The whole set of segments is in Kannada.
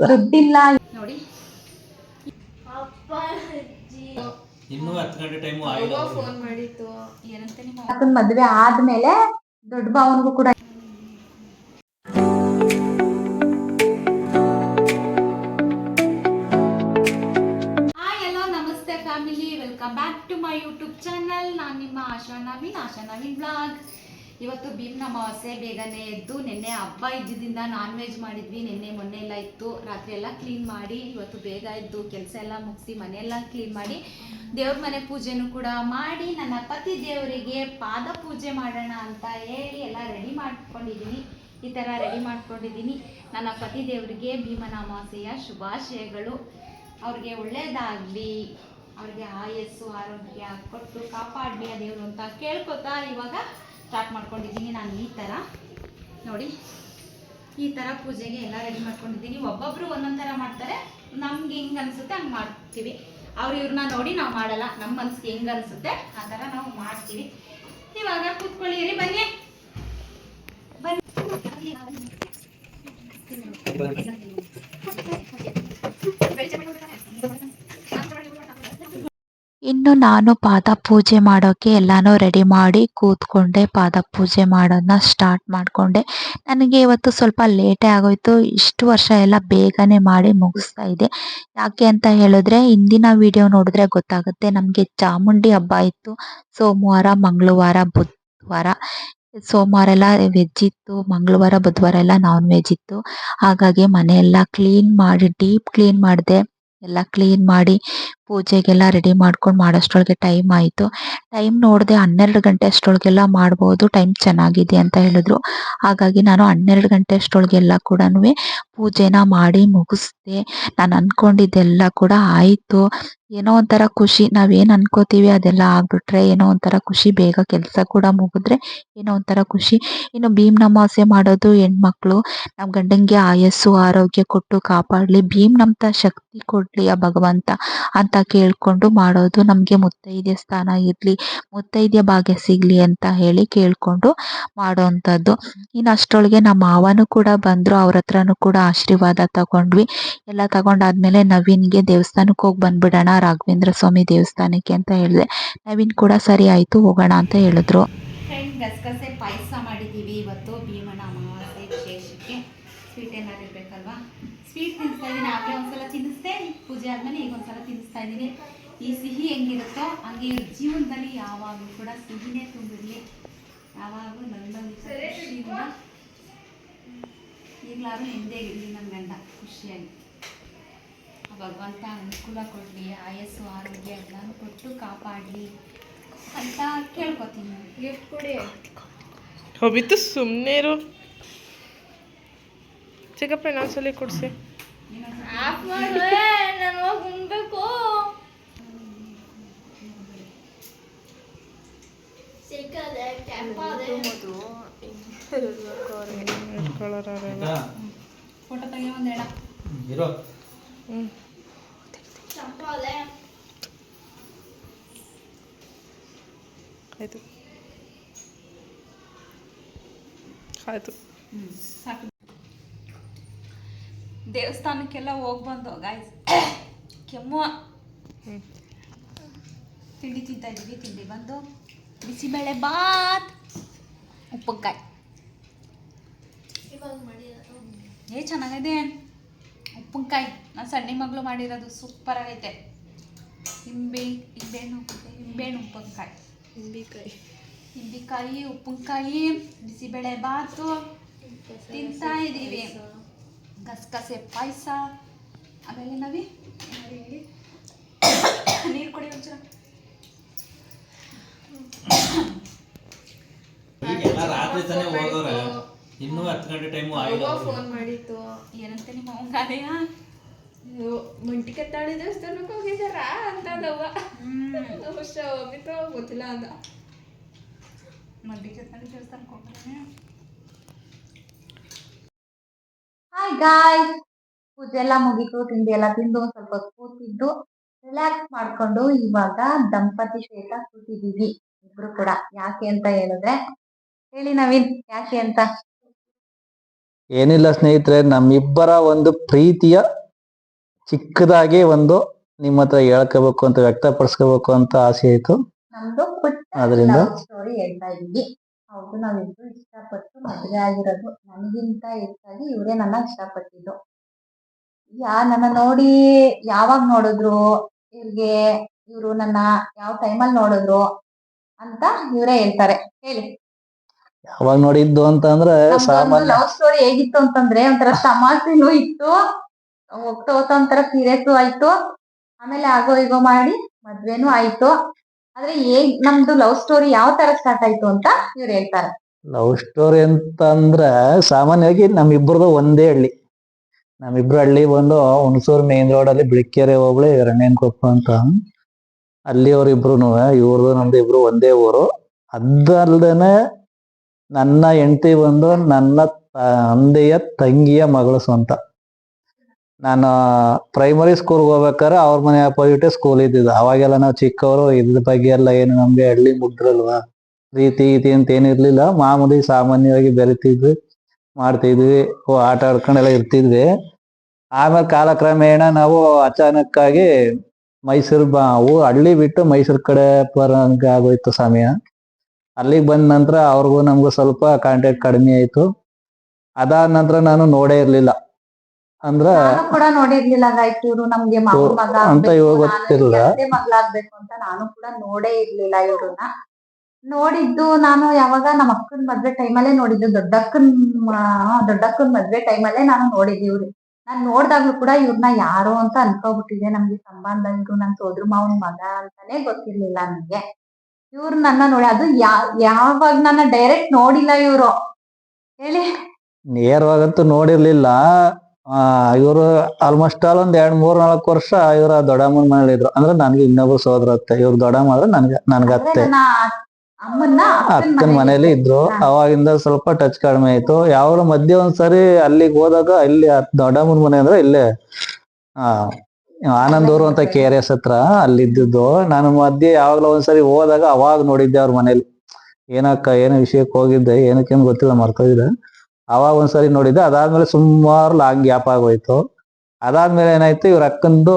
ದುಡ್ಡಿಲ್ಲ ನೋಡಿ. ಇನ್ನೂ ಹತ್ತು ಗಂಟೆ ಟೈಮು ಆಯಿಲ್ಲ ಫೋನ್ ಮಾಡಿತ್ತು ಏನಂತ ನಿಮ್ಮ ಮದ್ವೆ ಆದ್ಮೇಲೆ ದೊಡ್ಡ ಭಾವನಿಗೂ ಕೂಡ ಹಾಯ್ ಎಲ್ಲೋ ನಮಸ್ತೆ family welcome back to my YouTube channel ನಾನು ನಿಮ್ಮ ಆಶಾ ನವೀನ್ ಆಶಾ ನವೀನ್ ಬ್ಲಾಗ್ ಇವತ್ತು ಭೀಮ್ನ ಅಮಾವಾಸ್ಯೆ ಬೇಗನೆ ಎದ್ದು, ನಿನ್ನೆ ಹಬ್ಬ ಇದ್ದಿದ್ದಿಂದ ನಾನ್ ವೆಜ್ ಮಾಡಿದ್ವಿ, ನಿನ್ನೆ ಮೊನ್ನೆ ಎಲ್ಲ ಇತ್ತು. ರಾತ್ರಿ ಎಲ್ಲ ಕ್ಲೀನ್ ಮಾಡಿ, ಇವತ್ತು ಬೇಗ ಎದ್ದು ಕೆಲಸ ಎಲ್ಲ ಮುಗಿಸಿ, ಮನೆಯೆಲ್ಲ ಕ್ಲೀನ್ ಮಾಡಿ, ದೇವ್ರ ಮನೆ ಪೂಜೆನೂ ಕೂಡ ಮಾಡಿ, ನನ್ನ ಪತಿ ದೇವರಿಗೆ ಪಾದ ಪೂಜೆ ಮಾಡೋಣ ಅಂತ ಹೇಳಿ ಎಲ್ಲ ರೆಡಿ ಮಾಡ್ಕೊಂಡಿದ್ದೀನಿ. ಈ ಥರ ರೆಡಿ ಮಾಡ್ಕೊಂಡಿದ್ದೀನಿ. ನನ್ನ ಪತಿ ದೇವರಿಗೆ ಭೀಮನ ಅಮಾವಾಸ್ಯೆಯ ಶುಭಾಶಯಗಳು. ಅವ್ರಿಗೆ ಒಳ್ಳೆಯದಾಗಲಿ ಅವ್ರಿಗೆ ಆಯಸ್ಸು, ಆರೋಗ್ಯ ಕೊಟ್ಟು ಕಾಪಾಡಲಿ ದೇವರು ಅಂತ ಕೇಳ್ಕೊತಾ ಇವಾಗ ಸ್ಟಾರ್ಟ್ ಮಾಡ್ಕೊಂಡಿದ್ದೀನಿ ನಾನು ಈ ಥರ. ನೋಡಿ ಈ ಥರ ಪೂಜೆಗೆ ಎಲ್ಲ ರೆಡಿ ಮಾಡ್ಕೊಂಡಿದ್ದೀನಿ. ಒಬ್ಬೊಬ್ರು ಒಂದೊಂದು ಥರ ಮಾಡ್ತಾರೆ. ನಮ್ಗೆ ಹೆಂಗೆ ಅನಿಸುತ್ತೆ ಹಂಗೆ ಮಾಡ್ತೀವಿ. ಅವ್ರು ಇವ್ರನ್ನ ನೋಡಿ ನಾವು ಮಾಡಲ್ಲ. ನಮ್ಮ ಮನ್ಸಿಗೆ ಹೆಂಗೆ ಅನಿಸುತ್ತೆ ಆ ಥರ ನಾವು ಮಾಡ್ತೀವಿ. ಇವಾಗ ಕೂತ್ಕೊಳ್ಳಿರಿ ಬನ್ನಿ. ಇನ್ನು ನಾನು ಪಾದ ಪೂಜೆ ಮಾಡೋಕ್ಕೆ ಎಲ್ಲಾನು ರೆಡಿ ಮಾಡಿ ಕೂತ್ಕೊಂಡೆ ಪಾದ ಪೂಜೆ ಮಾಡೋದನ್ನ ಸ್ಟಾರ್ಟ್ ಮಾಡಿಕೊಂಡೆ. ನನಗೆ ಇವತ್ತು ಸ್ವಲ್ಪ ಲೇಟೇ ಆಗೋಯ್ತು, ಇಷ್ಟು ವರ್ಷ ಎಲ್ಲ ಬೇಗನೆ ಮಾಡಿ ಮುಗಿಸ್ತಾ ಇದ್ದೆ. ಯಾಕೆ ಅಂತ ಹೇಳಿದ್ರೆ ಇಂದಿನ ವಿಡಿಯೋ ನೋಡಿದ್ರೆ ಗೊತ್ತಾಗುತ್ತೆ, ನಮಗೆ ಚಾಮುಂಡಿ ಹಬ್ಬ ಇತ್ತು. ಸೋಮವಾರ, ಮಂಗಳವಾರ, ಬುಧವಾರ, ಸೋಮವಾರ ಎಲ್ಲ ವೆಜ್ ಇತ್ತು, ಮಂಗಳವಾರ, ಬುಧವಾರ ಎಲ್ಲ ನಾನ್ ವೆಜ್ ಇತ್ತು. ಹಾಗಾಗಿ ಮನೆಯೆಲ್ಲ ಕ್ಲೀನ್ ಮಾಡಿ ಡೀಪ್ ಕ್ಲೀನ್ ಮಾಡಿದೆ. ಎಲ್ಲ ಕ್ಲೀನ್ ಮಾಡಿ ಪೂಜೆಗೆಲ್ಲ ರೆಡಿ ಮಾಡ್ಕೊಂಡು ಮಾಡೋಷ್ಟೊಳಗೆ ಟೈಮ್ ಆಯಿತು. ಟೈಮ್ ನೋಡಿದೆ ಹನ್ನೆರಡು ಗಂಟೆ ಅಷ್ಟರೊಳಗೆಲ್ಲ ಮಾಡ್ಬೋದು ಟೈಮ್ ಚೆನ್ನಾಗಿದೆ ಅಂತ ಹೇಳಿದ್ರು. ಹಾಗಾಗಿ ನಾನು ಹನ್ನೆರಡು ಗಂಟೆ ಅಷ್ಟರೊಳಗೆಲ್ಲ ಕೂಡ ಪೂಜೆನ ಮಾಡಿ ಮುಗಿಸ್ದೆ. ನಾನು ಅಂದ್ಕೊಂಡಿದ್ದೆಲ್ಲ ಕೂಡ ಆಯಿತು. ಏನೋ ಒಂಥರ ಖುಷಿ, ನಾವೇನು ಅನ್ಕೋತೀವಿ ಅದೆಲ್ಲ ಆಗ್ಬಿಟ್ರೆ ಏನೋ ಒಂಥರ ಖುಷಿ, ಬೇಗ ಕೆಲಸ ಕೂಡ ಮುಗಿದ್ರೆ ಏನೋ ಒಂಥರ ಖುಷಿ. ಇನ್ನು ಭೀಮ್ನ ಅಮಾವಾಸ್ಯೆ ಮಾಡೋದು ಹೆಣ್ಮಕ್ಳು ನಮ್ಮ ಗಂಡಂಗೆ ಆಯಸ್ಸು, ಆರೋಗ್ಯ ಕೊಟ್ಟು ಕಾಪಾಡಲಿ. ಭೀಮ್ ನಮ್ತ ಶಕ್ತಿ ಕೊಡಲಿ ಆ ಭಗವಂತ. ಅಂತ ಕೇಳಿಕೊಂಡು ಮಾಡೋದು ನಮಗೆ ಮುತ್ತೈದೆ ಸ್ಥಾನ ಇರಲಿ ಮುತ್ತೈದೆ ಭಾಗ್ಯ ಸಿಗಲಿ ಅಂತ ಹೇಳಿ ಕೇಳಿಕೊಂಡು ಮಾಡೋವಂಥದ್ದು ಇನ್ನು ಅಷ್ಟೊಳಗೆ ನಮ್ಮ ಮಾವನೂ ಕೂಡ ಬಂದರು, ಅವ್ರ ಹತ್ರನೂ ಕೂಡ ಆಶೀರ್ವಾದ ತಗೊಂಡ್ವಿ. ಎಲ್ಲ ತಗೊಂಡಾದ್ಮೇಲೆ ನವೀನ್ಗೆ ದೇವಸ್ಥಾನಕ್ಕೆ ಹೋಗಿ ಬಂದ್ಬಿಡೋಣ, ರಾಘವೇಂದ್ರ ಸ್ವಾಮಿ ದೇವಸ್ಥಾನಕ್ಕೆ ಅಂತ ಹೇಳಿದೆ. ನವೀನ್ ಕೂಡ ಸರಿ ಆಯಿತು, ಹೋಗೋಣ ಅಂತ ಹೇಳಿದ್ರು. ಪಾಯಸ ಮಾಡಿದ್ದೀವಿ ಇವತ್ತು, ಭೀಮನ ವಿಶೇಷಕ್ಕೆ. ಸ್ವೀಟ್ ಏನಾದ್ರು ಇರಬೇಕಲ್ವಾ? ಸ್ವೀಟ್ ತಿನ್ನಿಸ್ತಾ ಇದ್ದೀನಿ ಆಗಲೇ ಒಂದ್ಸಲ ತಿನ್ನಿಸ್ದೆ, ಪೂಜೆ ಆದಮೇಲೆ ಈಗ ಒಂದ್ಸಲ ತಿನ್ನಿಸ್ತಾ ಇದ್ದೀನಿ. ಈ ಸಿಹಿ ಹೆಂಗಿರುತ್ತೋ ಹಂಗೆ ಜೀವನದಲ್ಲಿ ಯಾವಾಗಲೂ ಕೂಡ ಸಿಹಿನೇ ತುಂಬಿರಲಿ. ಯಾವಾಗಲೂ ನನ್ನೊಂದು ಖುಷಿಯಿಂದ ಈಗಲಾದ್ರೂ ಹಿಂದೆ ಇರಲಿ ನಮ್ಮ ಗಂಡ ಖುಷಿಯಾಗಿ. ಆ ಭಗವಂತ ಅನುಕೂಲ ಕೊಡಲಿ ಆಯಸ್ಸು ಆರೋಗ್ಯ ಎಲ್ಲನೂ ಕೊಟ್ಟು ಕಾಪಾಡಲಿ ಅಂತ ಕೇಳ್ಕೊತೀನಿ. ಗಿಫ್ಟ್ ಕೊಡಿ. ಹೋಗಿತ್ತು ಸುಮ್ಮನೆ ಇರು. ಚಿಕ್ಕಪ್ಪ ಇನ್ನೊಂದ್ಸಲಿ ಕೊಡಿಸಿ. ಆಫ್ ಮಾಡುವೆ ಫೋಟೋ ತೆಗಿಯೋ ಒಂದು ಹೇಳ ಇರೋ. ಹ್ಞೂ ಆಯಿತು. ಆಯಿತು. ಸಾಕು. ದೇವಸ್ಥಾನಕ್ಕೆಲ್ಲ ಹೋಗಿ ಬಂದು ಗಾಯ್ಸ್ ಕೆಮ್ಮು. ಹ್ಞೂ ತಿಂಡಿ ತಿಂತಾ ಇದ್ದೀವಿ. ತಿಂಡಿ ಬಂದು ಬಿಸಿಬೇಳೆ ಬಾತ್ ಉಪ್ಪಕ್ಕಾಯಿ ಏ ಚೆನ್ನಾಗಿದೆ. ಉಪ್ಪಿನಕಾಯಿ. ನಾನು ಸಣ್ಣ ಮಗಳು ಮಾಡಿರೋದು ಸೂಪರ್ ಆಗೈತೆ. ಹಿಂಬೆ ಹಿಂಬೆಹಣ್ಣು ಹಿಂಬೆಹಣ್ಣು ಉಪ್ಪಿನಕಾಯಿ. ಇಂಬಿಕಾಯಿ. ಹಿಂಬಿಕಾಯಿ ಉಪ್ಪಿನಕಾಯಿ ಬಿಸಿಬೇಳೆ ಬಾತು. ತಿಂತಾ ಇದ್ದೀವಿ. ಗಸಗಸೆ ಪಾಯಸ. ಆಮೇಲೆ ನವಿ ನೀರು ಕೊಡಿ ಒಂಚೂರು. ರಾತ್ರಿ ತಾನೇ ಹೋಗೋರೆ ಇನ್ನೂ ಹತ್ತು ಗಂಟೆ ಟೈಮು ಆಯಿಲ್ಲ ಫೋನ್ ಮಾಡಿತ್ತು ಏನಂತ ನಿಮ್ಮ ಅವಂಗಾಲೆಯ ಮಂಟಿ ಕತ್ತಾಡಿ ದೇವಸ್ಥಾನಕ್ಕೆ ಹೋಗಿದಾರ ಅಂತದವ್ವ ಬಹುಶ ಹೋಗಿತ್ತು ಗೊತ್ತಿಲ್ಲ ಅಂದ. ಕತ್ತಾಡಿ ದೇವಸ್ಥಾನಕ್ಕೆ ಹೋಗ್ತಾನೆ ಹಾಯ್ ಗಾಯ್ಸ್ ಪೂಜೆ ಎಲ್ಲ ಮುಗಿತು ತಿಂಡಿ ಎಲ್ಲ ತಿಂದು ಒಂದ್ ಸ್ವಲ್ಪ ಕೂತಿದ್ದು ರಿಲ್ಯಾಕ್ಸ್ ಮಾಡ್ಕೊಂಡು ಇವಾಗ ದಂಪತಿ ಶ್ವೇತ ಕೂತಿದೀವಿ ಇಬ್ರು ಕೂಡ. ಯಾಕೆ ಅಂತ ಹೇಳಿದ್ರೆ ಹೇಳಿ ನವೀನ್ ಯಾಕೆ ಅಂತ? ಏನಿಲ್ಲ ಸ್ನೇಹಿತರೆ ನಮ್ಮಿಬ್ಬರ ಒಂದು ಪ್ರೀತಿಯ ಚಿಕ್ಕದಾಗಿ ಒಂದು ನಿಮ್ಮ ಹತ್ರ ಹೇಳ್ಕೋಬೇಕು ಅಂತ ವ್ಯಕ್ತಪಡಿಸ್ಕೋಬೇಕು ಅಂತ ಆಸೆ ಆಯ್ತು ನಮ್ದು ಪುಟ್ಟ ಆದ್ರಿಂದ? ಸ್ಟೋರಿ ಹೇಳ್ತಾ ಇದೀವಿ. ಹೌದು ನಾವಿಬ್ರು ಇಷ್ಟಪಟ್ಟು ಮದುವೆ ಆಗಿರೋದು. ನನಗಿಂತ ಹೆಚ್ಚಾಗಿ ಇವರೇ ನನ್ನ ಇಷ್ಟಪಟ್ಟಿದ್ದು. ಯಾ ನನ್ನ ನೋಡಿ ಯಾವಾಗ ನೋಡಿದ್ರು ಇವ್ರಿಗೆ ಇವ್ರು ನನ್ನ ಯಾವ ಟೈಮಲ್ಲಿ ನೋಡಿದ್ರು ಅಂತ ಇವರೇ ಹೇಳ್ತಾರೆ. ಹೇಳಿ. ಯಾವಾಗ ನೋಡಿದ್ದು ಅಂತ ಅಂದ್ರೆ ಸಾಮಾನ್ಯ ಲವ್ ಸ್ಟೋರಿ ಹೇಗಿತ್ತು ಅಂತಂದ್ರೆ ಒಂಥರ ತಮಾಷೆನೂ ಇತ್ತು. ಹೋಗ್ತಾ ಹೋಗ್ತಾ ಒಂಥರ ಸೀರಿಯಸ್ ಆಯ್ತು. ಆಮೇಲೆ ಆಗೋ ಈಗೋ ಮಾಡಿ ಮದ್ವೆನೂ ಆಯ್ತು. ಆದ್ರೆ ಹೇಗ್ ನಮ್ದು ಲವ್ ಸ್ಟೋರಿ ಯಾವ ತರ ಸ್ಟಾರ್ಟ್ ಆಯ್ತು ಅಂತ ಇವ್ರು ಹೇಳ್ತಾರೆ. ಲವ್ ಸ್ಟೋರಿ ಅಂತ ಅಂದ್ರೆ ಸಾಮಾನ್ಯವಾಗಿ ನಮ್ಮಿಬ್ಬರದು ಒಂದೇ ಹಳ್ಳಿ. ನಮ್ಮಿಬ್ರು ಹಳ್ಳಿ ಬಂದು ಹುಣಸೂರು ಮೇನ್ ರೋಡ್ ಅಲ್ಲಿ ಬಿಳಿಕೆರೆ ಹೋಬಳಿ ಕೊಪ್ಪ ಅಂತ. ಅಲ್ಲಿ ಅವ್ರಿಬ್ರು ಇವ್ರದ್ದು ನಮ್ದು ಇಬ್ರು ಒಂದೇ ಊರು. ಅದಲ್ದೇನೆ ನನ್ನ ಹೆಂಡತಿ ಬಂದು ನನ್ನ ತಂದೆಯ ತಂಗಿಯ ಮಗಳು ಸ್ವಂತ. ನಾನು ಪ್ರೈಮರಿ ಸ್ಕೂಲ್ಗೆ ಹೋಗ್ಬೇಕಾದ್ರೆ ಅವ್ರ ಮನೆ ಅಪೋಸಿಟ್ ಸ್ಕೂಲ್ ಇದ್ದಿದ್ದು. ಅವಾಗೆಲ್ಲ ನಾವು ಚಿಕ್ಕವರು, ಇದ್ರ ಬಗ್ಗೆ ಎಲ್ಲ ಏನು ನಮಗೆ ಹಳ್ಳಿ ಮುಗ್ದ್ರಲ್ವಾ ರೀತಿ ಗೀತಿ ಅಂತ ಏನಿರ್ಲಿಲ್ಲ ಮಾಮೂಲಿ ಸಾಮಾನ್ಯವಾಗಿ ಬೆರಿತಿದ್ವಿ, ಮಾಡ್ತಿದ್ವಿ ಆಟ ಆಡ್ಕೊಂಡೆಲ್ಲ ಇರ್ತಿದ್ವಿ. ಆಮೇಲೆ ಕಾಲಕ್ರಮೇಣ ನಾವು ಅಚಾನಕ್ಕಾಗಿ ಮೈಸೂರು ಬಾ ಹಳ್ಳಿ ಬಿಟ್ಟು ಮೈಸೂರು ಕಡೆ ಬರಂಗ ಆಗೋಯ್ತು ಸಮಯ. ಅಲ್ಲಿಗೆ ಬಂದ ನಂತರ ಅವ್ರಿಗೂ ನಮಗೂ ಸ್ವಲ್ಪ ಕಾಂಟ್ಯಾಕ್ಟ್ ಕಡಿಮೆ ಆಯ್ತು. ಅದಾದ ನಂತರ ನಾನು ನೋಡೇ ಇರ್ಲಿಲ್ಲ. ಅಂದ್ರ ನಾನು ಕೂಡ ನೋಡಿರ್ಲಿಲ್ಲ ಗಾಯ್ತು ಇವ್ರು ನಮ್ಗೆ ಮಗ ಅಂತ ಇವಾಗ ಗೊತ್ತಿಲ್ಲ. ಅಂತ ನಾನು ಕೂಡ ನೋಡೇ ಇರ್ಲಿಲ್ಲ ಇವ್ರನ್ನ. ನೋಡಿದ್ದು ನಾನು ಯಾವಾಗ ನಮ್ಮ ಅಕ್ಕನ ಮದ್ವೆ ಟೈಮಲ್ಲೇ ನೋಡಿದ್ದು ದೊಡ್ಡಕ್ಕನ್ ದೊಡ್ಡಕ್ಕನ ಮದ್ವೆ ಟೈಮಲ್ಲೇ ನಾನು ನೋಡಿದ್ದೆ ಇವ್ರು. ನಾನ್ ನೋಡ್ದಾಗ್ಲೂ ಕೂಡ ಇವ್ರನ್ನ ಯಾರು ಅಂತ ಅನ್ಕೋಬಿಟ್ಟಿದೆ ನಮ್ಗೆ ಸಂಬಂಧ ಇವ್ರು ನನ್ ಸೋದ್ರ ಮಾವನ್ ಮಗ ಅಂತಾನೆ ಗೊತ್ತಿರ್ಲಿಲ್ಲ ನನ್ಗೆ. ಇವ್ರು ನನ್ನ ನೋಡಿ ಅದು ಯಾವಾಗ ನನ್ನ ಡೈರೆಕ್ಟ್ ನೋಡಿಲ್ಲ ಇವ್ರು. ಹೇಳಿ. ನೇರವಾಗಂತೂ ನೋಡಿರ್ಲಿಲ್ಲ. ಇವರು ಆಲ್ಮೋಸ್ಟ್ ಆಲ್ ಒಂದ್ ಎರಡ್ ಮೂರ್ ನಾಲ್ಕು ವರ್ಷ ಇವರ ದೊಡ್ಡಮ್ಮನ ಮನೇಲಿ ಇದ್ರು. ಅಂದ್ರೆ ನನ್ಗೆ ಇನ್ನೊಬ್ರು ಸೋದರ ಅತ್ತೆ. ಇವ್ರ ದೊಡ್ಡಮ್ಮ ಆದ್ರೆ ನನ್ಗೆ ನನ್ಗತ್ತೆ ಅಕ್ಕನ ಮನೇಲಿ ಇದ್ರು. ಅವಾಗಿಂದ ಸ್ವಲ್ಪ ಟಚ್ ಕಡಿಮೆ ಆಯ್ತು. ಯಾವಾಗ ಮಧ್ಯೆ ಒಂದ್ಸರಿ ಅಲ್ಲಿಗೆ ಹೋದಾಗ ಇಲ್ಲಿ ದೊಡ್ಡಮ್ಮನ ಮನೆ ಅಂದ್ರೆ ಇಲ್ಲೇ ಆ ಆನಂದೂರು ಅಂತ ಕೆ ಆರ್ ಎಸ್ ಹತ್ರ ಅಲ್ಲಿದ್ದು ನಾನು ಮಧ್ಯೆ ಯಾವಾಗ್ಲೋ ಒಂದ್ಸರಿ ಹೋದಾಗ ಅವಾಗ ನೋಡಿದ್ದೆ ಅವ್ರ ಮನೇಲಿ. ಏನಕ್ಕ ಏನೋ ವಿಷಯಕ್ಕೆ ಹೋಗಿದ್ದೆ ಏನಕ್ಕೇನು ಗೊತ್ತಿಲ್ಲ ಮರ್ತೋಗಿದೆ. ಅವಾಗ ಒಂದ್ಸರಿ ನೋಡಿದ್ದೆ ಅದಾದ್ಮೇಲೆ ಸುಮಾರು ಲಾಂಗ್ ಗ್ಯಾಪ್ ಆಗೋಯ್ತು. ಅದಾದ್ಮೇಲೆ ಏನಾಯ್ತು ಇವ್ರ ಅಕ್ಕಂದು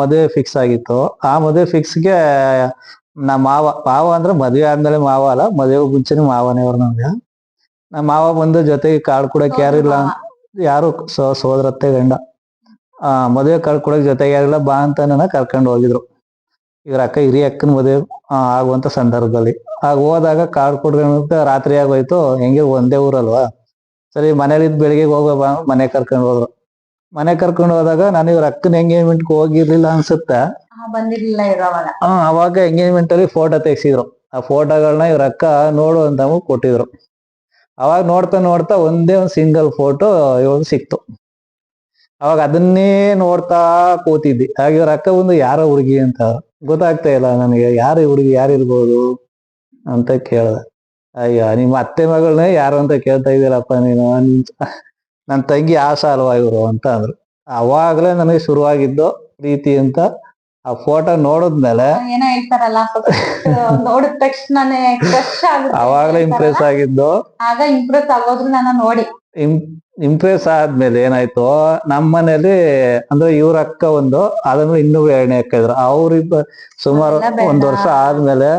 ಮದುವೆ ಫಿಕ್ಸ್ ಆಗಿತ್ತು. ಆ ಮದುವೆ ಫಿಕ್ಸ್ಗೆ ನಮ್ಮ ಮಾವ ಮಾವ ಅಂದ್ರೆ ಮದುವೆ ಆದ್ಮೇಲೆ ಮಾವ ಅಲ್ಲ ಮದುವೆ ಮುಂಚೆನೆ ಮಾವನೇ ಅವ್ರು ನಮ್ಗೆ. ನಮ್ಮ ಮಾವ ಬಂದು ಜೊತೆಗೆ ಕಾರ್ಡ್ ಯಾರು ಇಲ್ಲ ಯಾರು ಸೋದರತ್ತೆ ಗಂಡ. ಆ ಮದುವೆ ಕಾರ್ಡ್ ಕೊಡಕ್ ಜೊತೆಗೆ ಯಾರಿಲ್ಲ ಬಾ ಅಂತ ನನ್ನ ಕರ್ಕೊಂಡು ಹೋಗಿದ್ರು. ಇವ್ರ ಅಕ್ಕ ಹಿರಿಯ ಅಕ್ಕನ ಮದುವೆ ಆಗುವಂತ ಸಂದರ್ಭದಲ್ಲಿ. ಆಗ ಹೋದಾಗ ಕಾರ್ಡ್ ಕೊಡ್ಕೊಂಡು ರಾತ್ರಿ ಆಗೋಯ್ತು. ಹೆಂಗೆ ಒಂದೇ ಊರಲ್ವಾ? ಸರಿ ಮನೇಲಿದ್ ಬೆಳಿಗ್ಗೆ ಹೋಗೋ ಬಾ ಮನೆ ಕರ್ಕೊಂಡು ಹೋದ್ರು. ಮನೆ ಕರ್ಕೊಂಡು ಹೋದಾಗ ನಾನು ಇವ್ರ ಅಕ್ಕನ ಎಂಗೇಜ್ಮೆಂಟ್ ಹೋಗಿರ್ಲಿಲ್ಲ ಅನ್ಸುತ್ತೆ? ಬಂದಿರ್ಲಿಲ್ಲ ಇವ್ರು ಅವಾಗ. ಎಂಗೇಜ್ಮೆಂಟ್ ಅಲ್ಲಿ ಫೋಟೋ ತೆಗ್ಸಿದ್ರು. ಆ ಫೋಟೋಗಳನ್ನ ಇವ್ರ ಅಕ್ಕ ನೋಡು ಅಂತ ಕೊಟ್ಟಿದ್ರು. ಅವಾಗ ನೋಡ್ತಾ ನೋಡ್ತಾ ಒಂದೇ ಒಂದು ಸಿಂಗಲ್ ಫೋಟೋ ಇವಾಗ ಸಿಕ್ತು. ಅವಾಗ ಅದನ್ನೇ ನೋಡ್ತಾ ಕೂತಿದ್ದಿ. ಹಾಗೆ ಇವ್ರ ಅಕ್ಕ ಒಂದು ಯಾರ ಹುಡುಗಿ ಅಂತ? ಗೊತ್ತಾಗ್ತಾ ಇಲ್ಲ ನನಗೆ. ಯಾರ ಹುಡುಗಿ ಯಾರು ಇರ್ಬೋದು ಅಂತ ಕೇಳ್ದೆ. ಅಯ್ಯೋ ನಿಮ್ಮ ಅತ್ತೆ ಮಗಳನ್ನೇ ಯಾರು ಅಂತ ಕೇಳ್ತಾ ಇದ್ದೀರಪ್ಪ ನೀನು? ನನ್ನ ನನ್ ತಂಗಿ ಆಸಾ ಅಲ್ವಾ ಇವರು? ಅಂತ ಅಂದ್ರು. ಅವಾಗಲೇ ನನಗೆ ಶುರುವಾಗಿದ್ದು ಪ್ರೀತಿ ಅಂತ ಆ ಫೋಟೋ ನೋಡಿದ್ಮೇಲೆ ಏನೋ ಹೇಳ್ತಾರಲ್ಲ ನೋಡಿದ ತಕ್ಷಣನೇ ಅವಾಗಲೇ ಇಂಪ್ರೆಸ್ ಆಗಿದ್ದು. ಆಗ ಇಂಪ್ರೆಸ್ ಆಗೋದ್ರು ನೋಡಿ. ಇಂಪ್ರೆಸ್ ಆದ್ಮೇಲೆ ಏನಾಯ್ತು ನಮ್ಮ ಮನೇಲಿ ಅಂದ್ರೆ ಇವ್ರ ಅಕ್ಕ ಒಂದು ಅದನ್ನು ಇನ್ನೂ ಎರಡನೇ ಅಕ್ಕ ಇದ್ರು. ಅವ್ರಿಬ್ಬ ಸುಮಾರು ಒಂದ್ ವರ್ಷ ಆದ್ಮೇಲೆ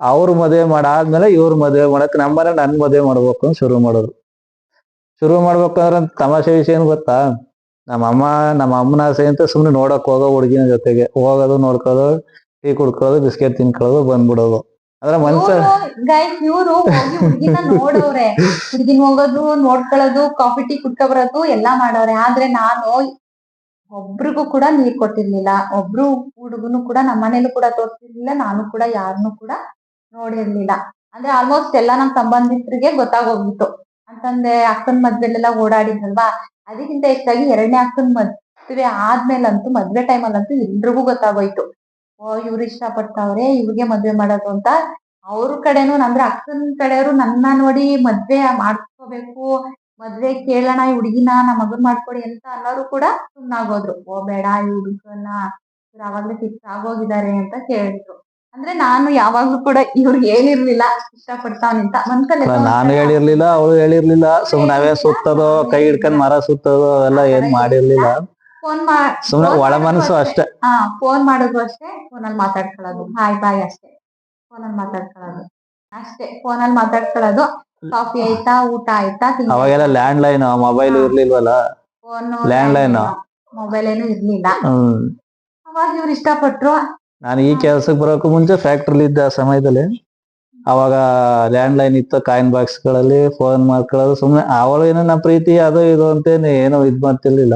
ಅವ್ರ ಮದುವೆ ಮಾಡಾದ್ಮೇಲೆ ಇವ್ರ ಮದುವೆ ಮಾಡಕ್ ನಮ್ಮ ಮನೆ ನನ್ ಮದುವೆ ಮಾಡ್ಬೇಕು ಅಂತ ಶುರು ಮಾಡಿದ್ರು ಶುರು ಮಾಡ್ಬೇಕಂದ್ರೆ ತಮಾಷೆ ವಿಷಯ ಏನ್ ಗೊತ್ತಾ? ನಮ್ಮ ಅಮ್ಮ ನಮ್ಮ ಅಮ್ಮನ ಆಸೆ ಅಂತ ಸುಮ್ನೆ ನೋಡಕ್ ಹೋಗೋ ಹುಡುಗಿನ ಜೊತೆಗೆ. ಹೋಗೋದು ನೋಡ್ಕೊಳ್ಳೋದು ಟೀ ಕುಡ್ಕೊಳ್ಳೋದು ಬಿಸ್ಕೆಟ್ ತಿನ್ಕೊಳ್ಳೋದು ಬಂದ್ಬಿಡೋದು. ಅಂದ್ರೆ ಮನ್ಸ ಗೈಸ್ ಇವ್ರು ಹುಡ್ಗಿನ ನೋಡವ್ರೆ. ಹುಡ್ಗಿನ್ ಹೋಗೋದು ನೋಡ್ಕೊಳ್ಳೋದು ಕಾಫಿ ಟೀ ಕುಡ್ಕೊ ಬರೋದು ಎಲ್ಲಾ ಮಾಡವ್ರೆ. ಆದ್ರೆ ನಾನು ಒಬ್ರಿಗೂ ಕೂಡ ನೀರ್ ಕೊಟ್ಟಿರ್ಲಿಲ್ಲ. ಒಬ್ರು ಹುಡುಗನು ಕೂಡ ನಮ್ಮನೇಲೂ ಕೂಡ ತೋರಿಸಿರ್ಲಿಲ್ಲ ನಾನು ಕೂಡ ಯಾರನ್ನು ಕೂಡ ನೋಡಿರ್ಲಿಲ್ಲ. ಅಂದ್ರೆ ಆಲ್ಮೋಸ್ಟ್ ಎಲ್ಲಾ ನಮ್ ಸಂಬಂಧಿಕರಿಗೆ ಗೊತ್ತಾಗೋಗಿತ್ತು ಅಂತಂದ್ರೆ ಅಕ್ಕನ್ ಮದ್ವೆಲೆಲ್ಲ ಓಡಾಡಿದ್ರಲ್ವಾ ಅದಕ್ಕಿಂತ ಹೆಚ್ಚಾಗಿ ಎರಡನೇ ಅಕ್ಕನ್ ಮದ್ವೆ ಆದ್ಮೇಲಂತೂ ಮದ್ವೆ ಟೈಮಲ್ಲಂತೂ ಎಲ್ರಿಗೂ ಗೊತ್ತಾಗೋಯ್ತು. ಓ ಇವ್ರು ಇಷ್ಟ ಪಡ್ತಾವ್ರೆ ಇವ್ರಿಗೆ ಮದ್ವೆ ಮಾಡೋದು ಅಂತ. ಅವ್ರ ಕಡೆನೂ ಅಂದ್ರೆ ಅಕ್ಕನ ಕಡೆಯವರು ನನ್ನ ನೋಡಿ ಮದ್ವೆ ಮಾಡ್ಕೋಬೇಕು ಮದ್ವೆ ಕೇಳೋಣ ಈ ಹುಡುಗಿನ ನಮ್ಮ ಮಗನ್ ಮಾಡ್ಕೊಡಿ ಅಂತ ಅನ್ನೋರು ಕೂಡ ಸುಮ್ಮನಾಗೋದ್ರು ಓ ಬೇಡ ಈ ಹುಡುಗನ ಇವ್ರು ಅವಾಗ್ಲೇ ಫಿಕ್ಸ್ ಆಗೋಗಿದ್ದಾರೆ ಅಂತ ಕೇಳಿದ್ರು. ಅಂದ್ರೆ ನಾನು ಯಾವಾಗ್ಲೂ ಕೂಡ ಇವ್ರಿಗೆ ಹೇಳಿರ್ಲಿಲ್ಲ ಇಷ್ಟ ಅಂತ. ಮನ್ಸಲ್ಲಿ ನಾನು ಹೇಳಿರ್ಲಿಲ್ಲ ಅವಳು ಹೇಳಿರ್ಲಿಲ್ಲ. ಸುಮ್ಮನೆ ಸುತ್ತದೋ ಸುತ್ತೋದು ಕೈ ಹಿಡ್ಕೊಂಡ್ ಮರ ಸುತ್ತದೋ ಅವೆಲ್ಲ ಏನ್ ಮಾಡಿರ್ಲಿಲ್ಲ. ಫೋನ್ phone ಒಳ ಮನಸ್ಸು ಅಷ್ಟೇ. ಹಾ ಫೋನ್ ಮಾಡೋದು ಅಷ್ಟೇ ಫೋನಲ್ಲಿ ಮಾತಾಡ್ಕೊಳ್ಳೋದು. ಹಾಯ್ ಬಾಯ್ ಅಷ್ಟೇ. ಫೋನಲ್ಲಿ ಮಾತಾಡ್ಕೊಳ್ಳೋದು. ಅಷ್ಟೇ ಫೋನಲ್ಲಿ ಮಾತಾಡ್ಕೊಳ್ಳೋದು. ಕಾಫಿ ಆಯ್ತಾ ಊಟ ಆಯ್ತಾ ಅವಾಗೆಲ್ಲ landline mobile ಇರ್ಲಿಲ್ವಲ್ಲ? Phone landline. Mobile ಏನು ಇರ್ಲಿಲ್ಲ. ಅವಾಗ ಇವ್ರು ಇಷ್ಟಪಟ್ರು. ನಾನು ಈ ಕೆಲ್ಸಕ್ಕೆ ಬರೋಕು ಮುಂಚೆ ಫ್ಯಾಕ್ಟ್ರಿಲಿ ಇದ್ದ ಸಮಯದಲ್ಲಿ. ಅವಾಗ ಲ್ಯಾಂಡ್ ಲೈನ್ ಇತ್ತು ಕಾಯಿನ್ ಬಾಕ್ಸ್ಗಳಲ್ಲಿ ಫೋನ್ ಮಾಡ್ಕೊಳ್ಳೋದು ಸುಮ್ಮನೆ ಅವಳು ಏನೋ ನಮ್ಮ ಪ್ರೀತಿ ಅದು ಇದು ಅಂತೇನು ಏನೋ ಇದ್ ಮಾಡ್ತಿರ್ಲಿಲ್ಲ.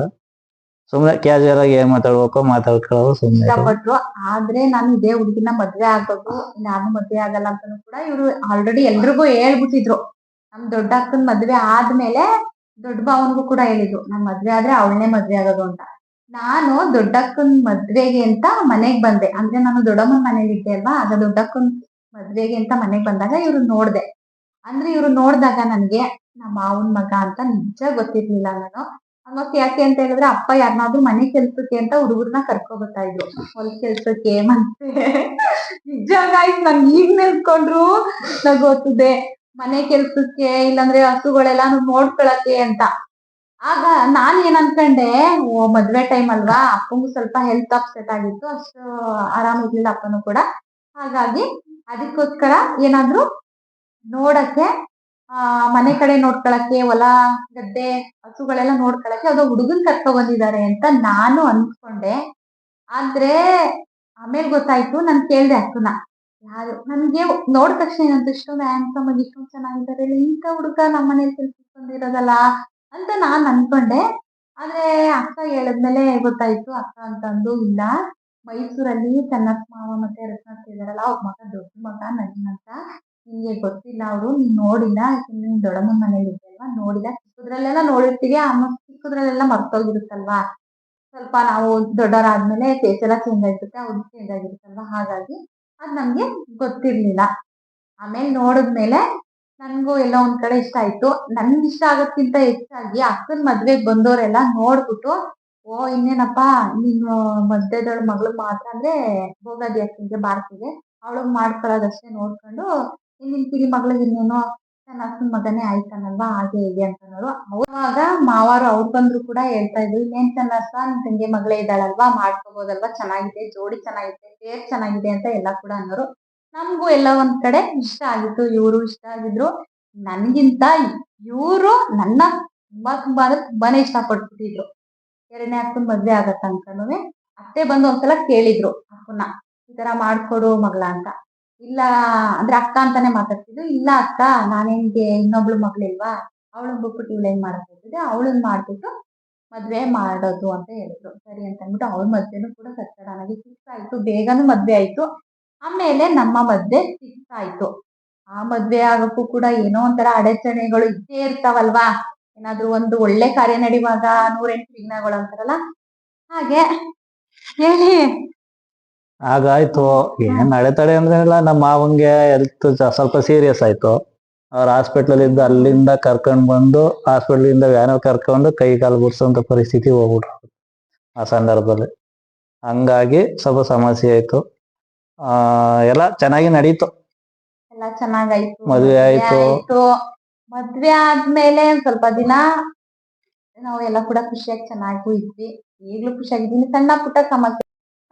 ಸುಮ್ನೆ ಕ್ಯಾಜುವಲ್ ಆಗಿ ಏನ್ ಮಾತಾಡ್ಬೇಕು ಮಾತಾಡ್ಕೊಳ್ಳೋದು ಸುಮ್ನೆ ಇಷ್ಟಪಟ್ರು. ಆದ್ರೆ ನಾನು ಇದೇ ಹುಡುಗಿನ ಮದ್ವೆ ಆಗ್ಬೇಕು. ನಾನು ಮದ್ವೆ ಆಗಲ್ಲ ಅಂತಾನು ಕೂಡ ಇವ್ರು ಆಲ್ರೆಡಿ ಎಲ್ರಿಗೂ ಹೇಳ್ಬಿಟ್ಟಿದ್ರು. ನಮ್ ದೊಡ್ಡ ಅಕ್ಕನ್ ಮದ್ವೆ ಆದ್ಮೇಲೆ ದೊಡ್ಡ ಭಾವನ್ಗೂ ಕೂಡ ಹೇಳಿದ್ರು. ನನ್ ಮದ್ವೆ ಆದ್ರೆ ಅವಳನೇ ಮದ್ವೆ ಆಗೋದು ಅಂತ. ನಾನು ದೊಡ್ಡಕ್ಕನ್ ಮದ್ವೆಗೆ ಅಂತ ಮನೆಗ್ ಬಂದೆ. ಅಂದ್ರೆ ನಾನು ದೊಡ್ಡಮ್ಮನ ಮನೇಲಿ ಇದ್ದೆ ಅಲ್ವಾ? ಆಗ ದೊಡ್ಡಕ್ಕನ್ ಮದ್ವೆಗೆ ಅಂತ ಮನೆಗ್ ಬಂದಾಗ ಇವ್ರು ನೋಡ್ದೆ. ಅಂದ್ರೆ ಇವ್ರು ನೋಡ್ದಾಗ ನನ್ಗೆ, ನಮ್ಮ ಮಾವನ್ ಮಗ ಅಂತ ನಿಜ ಗೊತ್ತಿರ್ಲಿಲ್ಲ ನಾನು. ಅವಾಗ ಯಾಕೆ ಅಂತ ಹೇಳಿದ್ರೆ ಅಪ್ಪ ಯಾರನ್ನಾದ್ರೂ ಮನೆ ಕೆಲ್ಸಕ್ಕೆ ಅಂತ ಹುಡುಗರ್ನ ಕರ್ಕೊ ಬರ್ತಾ ಇದ್ರು. ಹೊಲ ಕೆಲ್ಸಕ್ಕೆ ಮತ್ತೆ ನಿಜ ಗಾಯ್ಸ್ ನನ್ ಈಗ ನಿಲ್ಕೊಂಡ್ರು ಗೊತ್ತಿದೆ. ಮನೆ ಕೆಲ್ಸಕ್ಕೆ ಇಲ್ಲಾಂದ್ರೆ ಹಸುಗಳೆಲ್ಲಾನು ನೋಡ್ಕೊಳಕ್ಕೆ ಅಂತ. ಆಗ ನಾನ್ ಏನ್ ಅನ್ಕೊಂಡೆ, ಓ ಮದ್ವೆ ಟೈಮ್ ಅಲ್ವಾ, ಅಪ್ಪಂಗೂ ಸ್ವಲ್ಪ ಹೆಲ್ತ್ ಅಪ್ಸೆಟ್ ಆಗಿತ್ತು, ಅಷ್ಟು ಆರಾಮ್ ಇರ್ಲಿಲ್ಲ ಅಪ್ಪನು ಕೂಡ. ಹಾಗಾಗಿ ಅದಕ್ಕೋಸ್ಕರ ಏನಾದ್ರು ನೋಡಕ್ಕೆ ಆ, ಮನೆ ಕಡೆ ನೋಡ್ಕೊಳಕ್ಕೆ, ಹೊಲ, ಗದ್ದೆ, ಹಸುಗಳೆಲ್ಲ ನೋಡ್ಕೊಳಕ್ಕೆ ಅದು ಹುಡುಗನ್ ಕರ್ಕೊ ಬಂದಿದ್ದಾರೆ ಅಂತ ನಾನು ಅನ್ಕೊಂಡೆ ಆದ್ರೆ, ಆಮೇಲೆ ಗೊತ್ತಾಯ್ತು, ನಾನು ಕೇಳ್ದೆ ಅಕ್ಕನ ಯಾರು, ನನ್ಗೆ ನೋಡ್ ತಕ್ಷಣ ಏನಂತ ಇಷ್ಟೊಂದು ಹ್ಯಾಂಡ್ಸಮ್ ಆಗಿ ಇಷ್ಟೊಂದು ಚೆನ್ನಾಗಿದ್ದಾರೆ, ಇಂಥ ಹುಡುಗ ನಮ್ಮ ಮನೇಲಿ ಕೆಲ್ಸಕ್ಕೆ ಬಂದಿರೋದಲ್ಲ ಅಂತ ನಾನ್ ಅನ್ಕೊಂಡೆ. ಆದ್ರೆ ಅಕ್ಕ ಹೇಳಿದ್ಮೇಲೆ ಗೊತ್ತಾಯ್ತು, ಅಕ್ಕ ಅಂತಂದು ಇಲ್ಲ. ಮೈಸೂರಲ್ಲಿ ಚೆನ್ನಪ್ಪ ಮಾವ ಮತ್ತೆ ರತ್ನಕ್ಕ ಇದಾರಲ್ಲ ಅವ್ರ ಮಗ ದೊಡ್ಡ ಮಗ ನವೀನ್ ನಿಂಗೆ ಗೊತ್ತಿಲ್ಲ ಅವರು, ನೀನ್ ನೋಡಿಲ್ಲ ನೀನ್ ದೊಡ್ಡಮ್ಮನ ಮನೇಲಿ ಇದ್ದಲ್ವಾ ನೋಡಿಲ್ಲ. ಚಿಕ್ಕದ್ರಲ್ಲೆಲ್ಲ ನೋಡಿರ್ತೀವಿ ಆಮೇಲೆ ಚಿಕ್ಕದ್ರಲ್ಲೆಲ್ಲ ಮರ್ತೋಗಿರುತ್ತಲ್ವಾ? ಸ್ವಲ್ಪ ನಾವು ದೊಡ್ಡವರಾದ್ಮೇಲೆ ಫೇಸ್ ಎಲ್ಲ ಚೇಂಜ್ ಆಗಿರುತ್ತೆ ಅವ್ರು ಚೇಂಜ್ ಆಗಿರುತ್ತಲ್ವಾ? ಹಾಗಾಗಿ ಅದು ನಮ್ಗೆ ಗೊತ್ತಿರ್ಲಿಲ್ಲ. ಆಮೇಲೆ ನೋಡಿದ್ಮೇಲೆ ನನಗೂ ಎಲ್ಲ ಒಂದ್ ಕಡೆ ಇಷ್ಟ ಆಯ್ತು. ನನ್ಗೆ ಇಷ್ಟ ಆಗೋದ್ಕಿಂತ ಹೆಚ್ಚಾಗಿ ಅಕ್ಕನ ಮದ್ವೆಗ್ ಬಂದವರೆಲ್ಲ ನೋಡ್ಬಿಟ್ಟು, ಓ, ಇನ್ನೇನಪ್ಪ, ನೀನು ಮದ್ವೆದೊಳ್ ಮಗಳು ಮಾತ್ರ ಅಂದ್ರೆ ಹೋಗೋದಿ ಅಕ್ಕನಿಗೆ ಭಾರತಿಗೆ ಅವಳಗ್ ಮಾಡ್ಕೊಳ್ಳೋದಷ್ಟೇ ನೋಡ್ಕೊಂಡು ನಿನ್ ಪೀಳಿ ಮಗಳಿಗೆ ಇನ್ನೇನೋ ನನ್ನ ಅಕ್ಕನ ಮಗನೇ ಆಯ್ತಾನಲ್ವಾ? ಹಾಗೆ ಹೀಗೆ ಅಂತನೋರು ಅವಾಗ ಮಾವಾರು ಅವ್ರು ಬಂದ್ರು ಕೂಡ ಹೇಳ್ತಾ ಇದ್ರು ಇನ್ನೇನ್ ಚೆನ್ನಪ್ಪ ನಿನ್ ತಂಗಿ ಮಗಳೇ ಇದ್ದಾಳಲ್ವಾ? ಮಾಡ್ಕೋಬೋದಲ್ವಾ? ಚೆನ್ನಾಗಿದೆ, ಜೋಡಿ ಚೆನ್ನಾಗಿದೆ ಪೇರ್ ಚೆನ್ನಾಗಿದೆ ಅಂತ ಎಲ್ಲ ಕೂಡ ಅನ್ನೋರು. ನಮಗೂ ಎಲ್ಲ ಒಂದ್ ಕಡೆ ಇಷ್ಟ ಆಗಿತ್ತು, ಇವರು ಇಷ್ಟ ಆಗಿದ್ರು. ನನ್ಗಿಂತ ಇವರು ನನ್ನ ತುಂಬಾ ತುಂಬಾ ಅಂದ್ರೆ ತುಂಬಾನೇ ಇಷ್ಟಪಟ್ಬಿಟ್ಟಿದ್ರು ಎರಡನೇ ಅಕ್ಕನ ಮದ್ವೆ ಆಗತ್ತ ತನಕನೂ ಅತ್ತೆ ಬಂದು ಒಂದ್ಸಲ ಕೇಳಿದ್ರು ಅಕ್ಕನ ಈ ತರ ಮಾಡ್ಕೊಡು ಮಗಳ ಅಂತ. ಇಲ್ಲ, ಅಂದ್ರೆ ಅಕ್ಕ ಅಂತಾನೆ ಮಾತಾಡ್ತಿದ್ರು ಇಲ್ಲ ಅಕ್ಕ ನಾನೇನ್ಗೆ ಇನ್ನೊಬ್ಳು ಮಗಳಿಲ್ವಾ? ಅವಳು ಬಿಟ್ಬಿಟ್ಟು ಇವಳೇನ್ ಮಾಡಕ್ ಹೋಗ್ತಿದ್ದೆ? ಅವಳನ್ನ ಮಾಡ್ಬಿಟ್ಟು ಮದ್ವೆ ಮಾಡೋದು ಅಂತ ಹೇಳಿದ್ರು. ಸರಿ ಅಂತ ಅಂದ್ಬಿಟ್ಟು ಅವಳ ಮದ್ವೆನೂ ಕೂಡ ಸಡನ್ ನನಗೆ ಫಿಕ್ಸ್ ಆಯ್ತು, ಬೇಗನೂ ಮದ್ವೆ ಆಯ್ತು. ಆಮೇಲೆ ನಮ್ಮ ಮದ್ವೆ ಫಿಕ್ಸ್ ಆಯ್ತು. ಆ ಮದ್ವೆ ಆಗಕ್ಕೂ ಕೂಡ ಏನೋ ಒಂಥರ ಅಡಚಣೆಗಳು ಇದ್ದೇ ಇರ್ತಾವಲ್ವಾ? ಏನಾದ್ರು ಒಂದು ಒಳ್ಳೆ ಕಾರ್ಯ ನಡೆಯುವಾಗ ನೂರೆಂಟು ವಿಘ್ನಗಳು ಅಂತಾರಲ್ಲ? ಹಾಗೆ ಹೇಳಿ. ಹಾಗಾಯ್ತು ಏನ್ ಅಡೆತಡೆ ಅಂದ್ರೆ ಇಲ್ಲ ನಮ್ಮ ಮಾವಂಗೆ ಹೆಲ್ತ್ ಸ್ವಲ್ಪ ಸೀರಿಯಸ್ ಆಯ್ತು. ಅವ್ರ ಹಾಸ್ಪಿಟಲ್ ಇದ್ದ ಅಲ್ಲಿಂದ ಕರ್ಕೊಂಡ್ ಬಂದು ಹಾಸ್ಪಿಟಲ್ ಇಂದ ವ್ಯಾನಲ್ಲಿ ಕರ್ಕೊಂಡು ಕೈ ಕಾಲು ಗುಡ್ಸೋಂತ ಪರಿಸ್ಥಿತಿ ಹೋಗ್ಬಿಟ್ರು. ಆ ಸಂದರ್ಭದಲ್ಲಿ. ಹಂಗಾಗಿ ಸ್ವಲ್ಪ ಸಮಸ್ಯೆ ಆಯ್ತು. ಆ ಎಲ್ಲ ಚೆನ್ನಾಗಿ ನಡೀತು. ಎಲ್ಲ ಚೆನ್ನಾಗಾಯ್ತು. ಮದ್ವೆ ಆಯ್ತು. ಆಯ್ತು. ಮದ್ವೆ ಆದ್ಮೇಲೆ ಒಂದ್ ಸ್ವಲ್ಪ ದಿನ ನಾವು ಎಲ್ಲ ಕೂಡ ಖುಷಿಯಾಗಿ ಚೆನ್ನಾಗೂ ಇದ್ವಿ. ಈಗ್ಲೂ ಖುಷಿಯಾಗಿದ್ದೀನಿ. ಸಣ್ಣ ಪುಟ್ಟ ಸಮಸ್ಯೆ.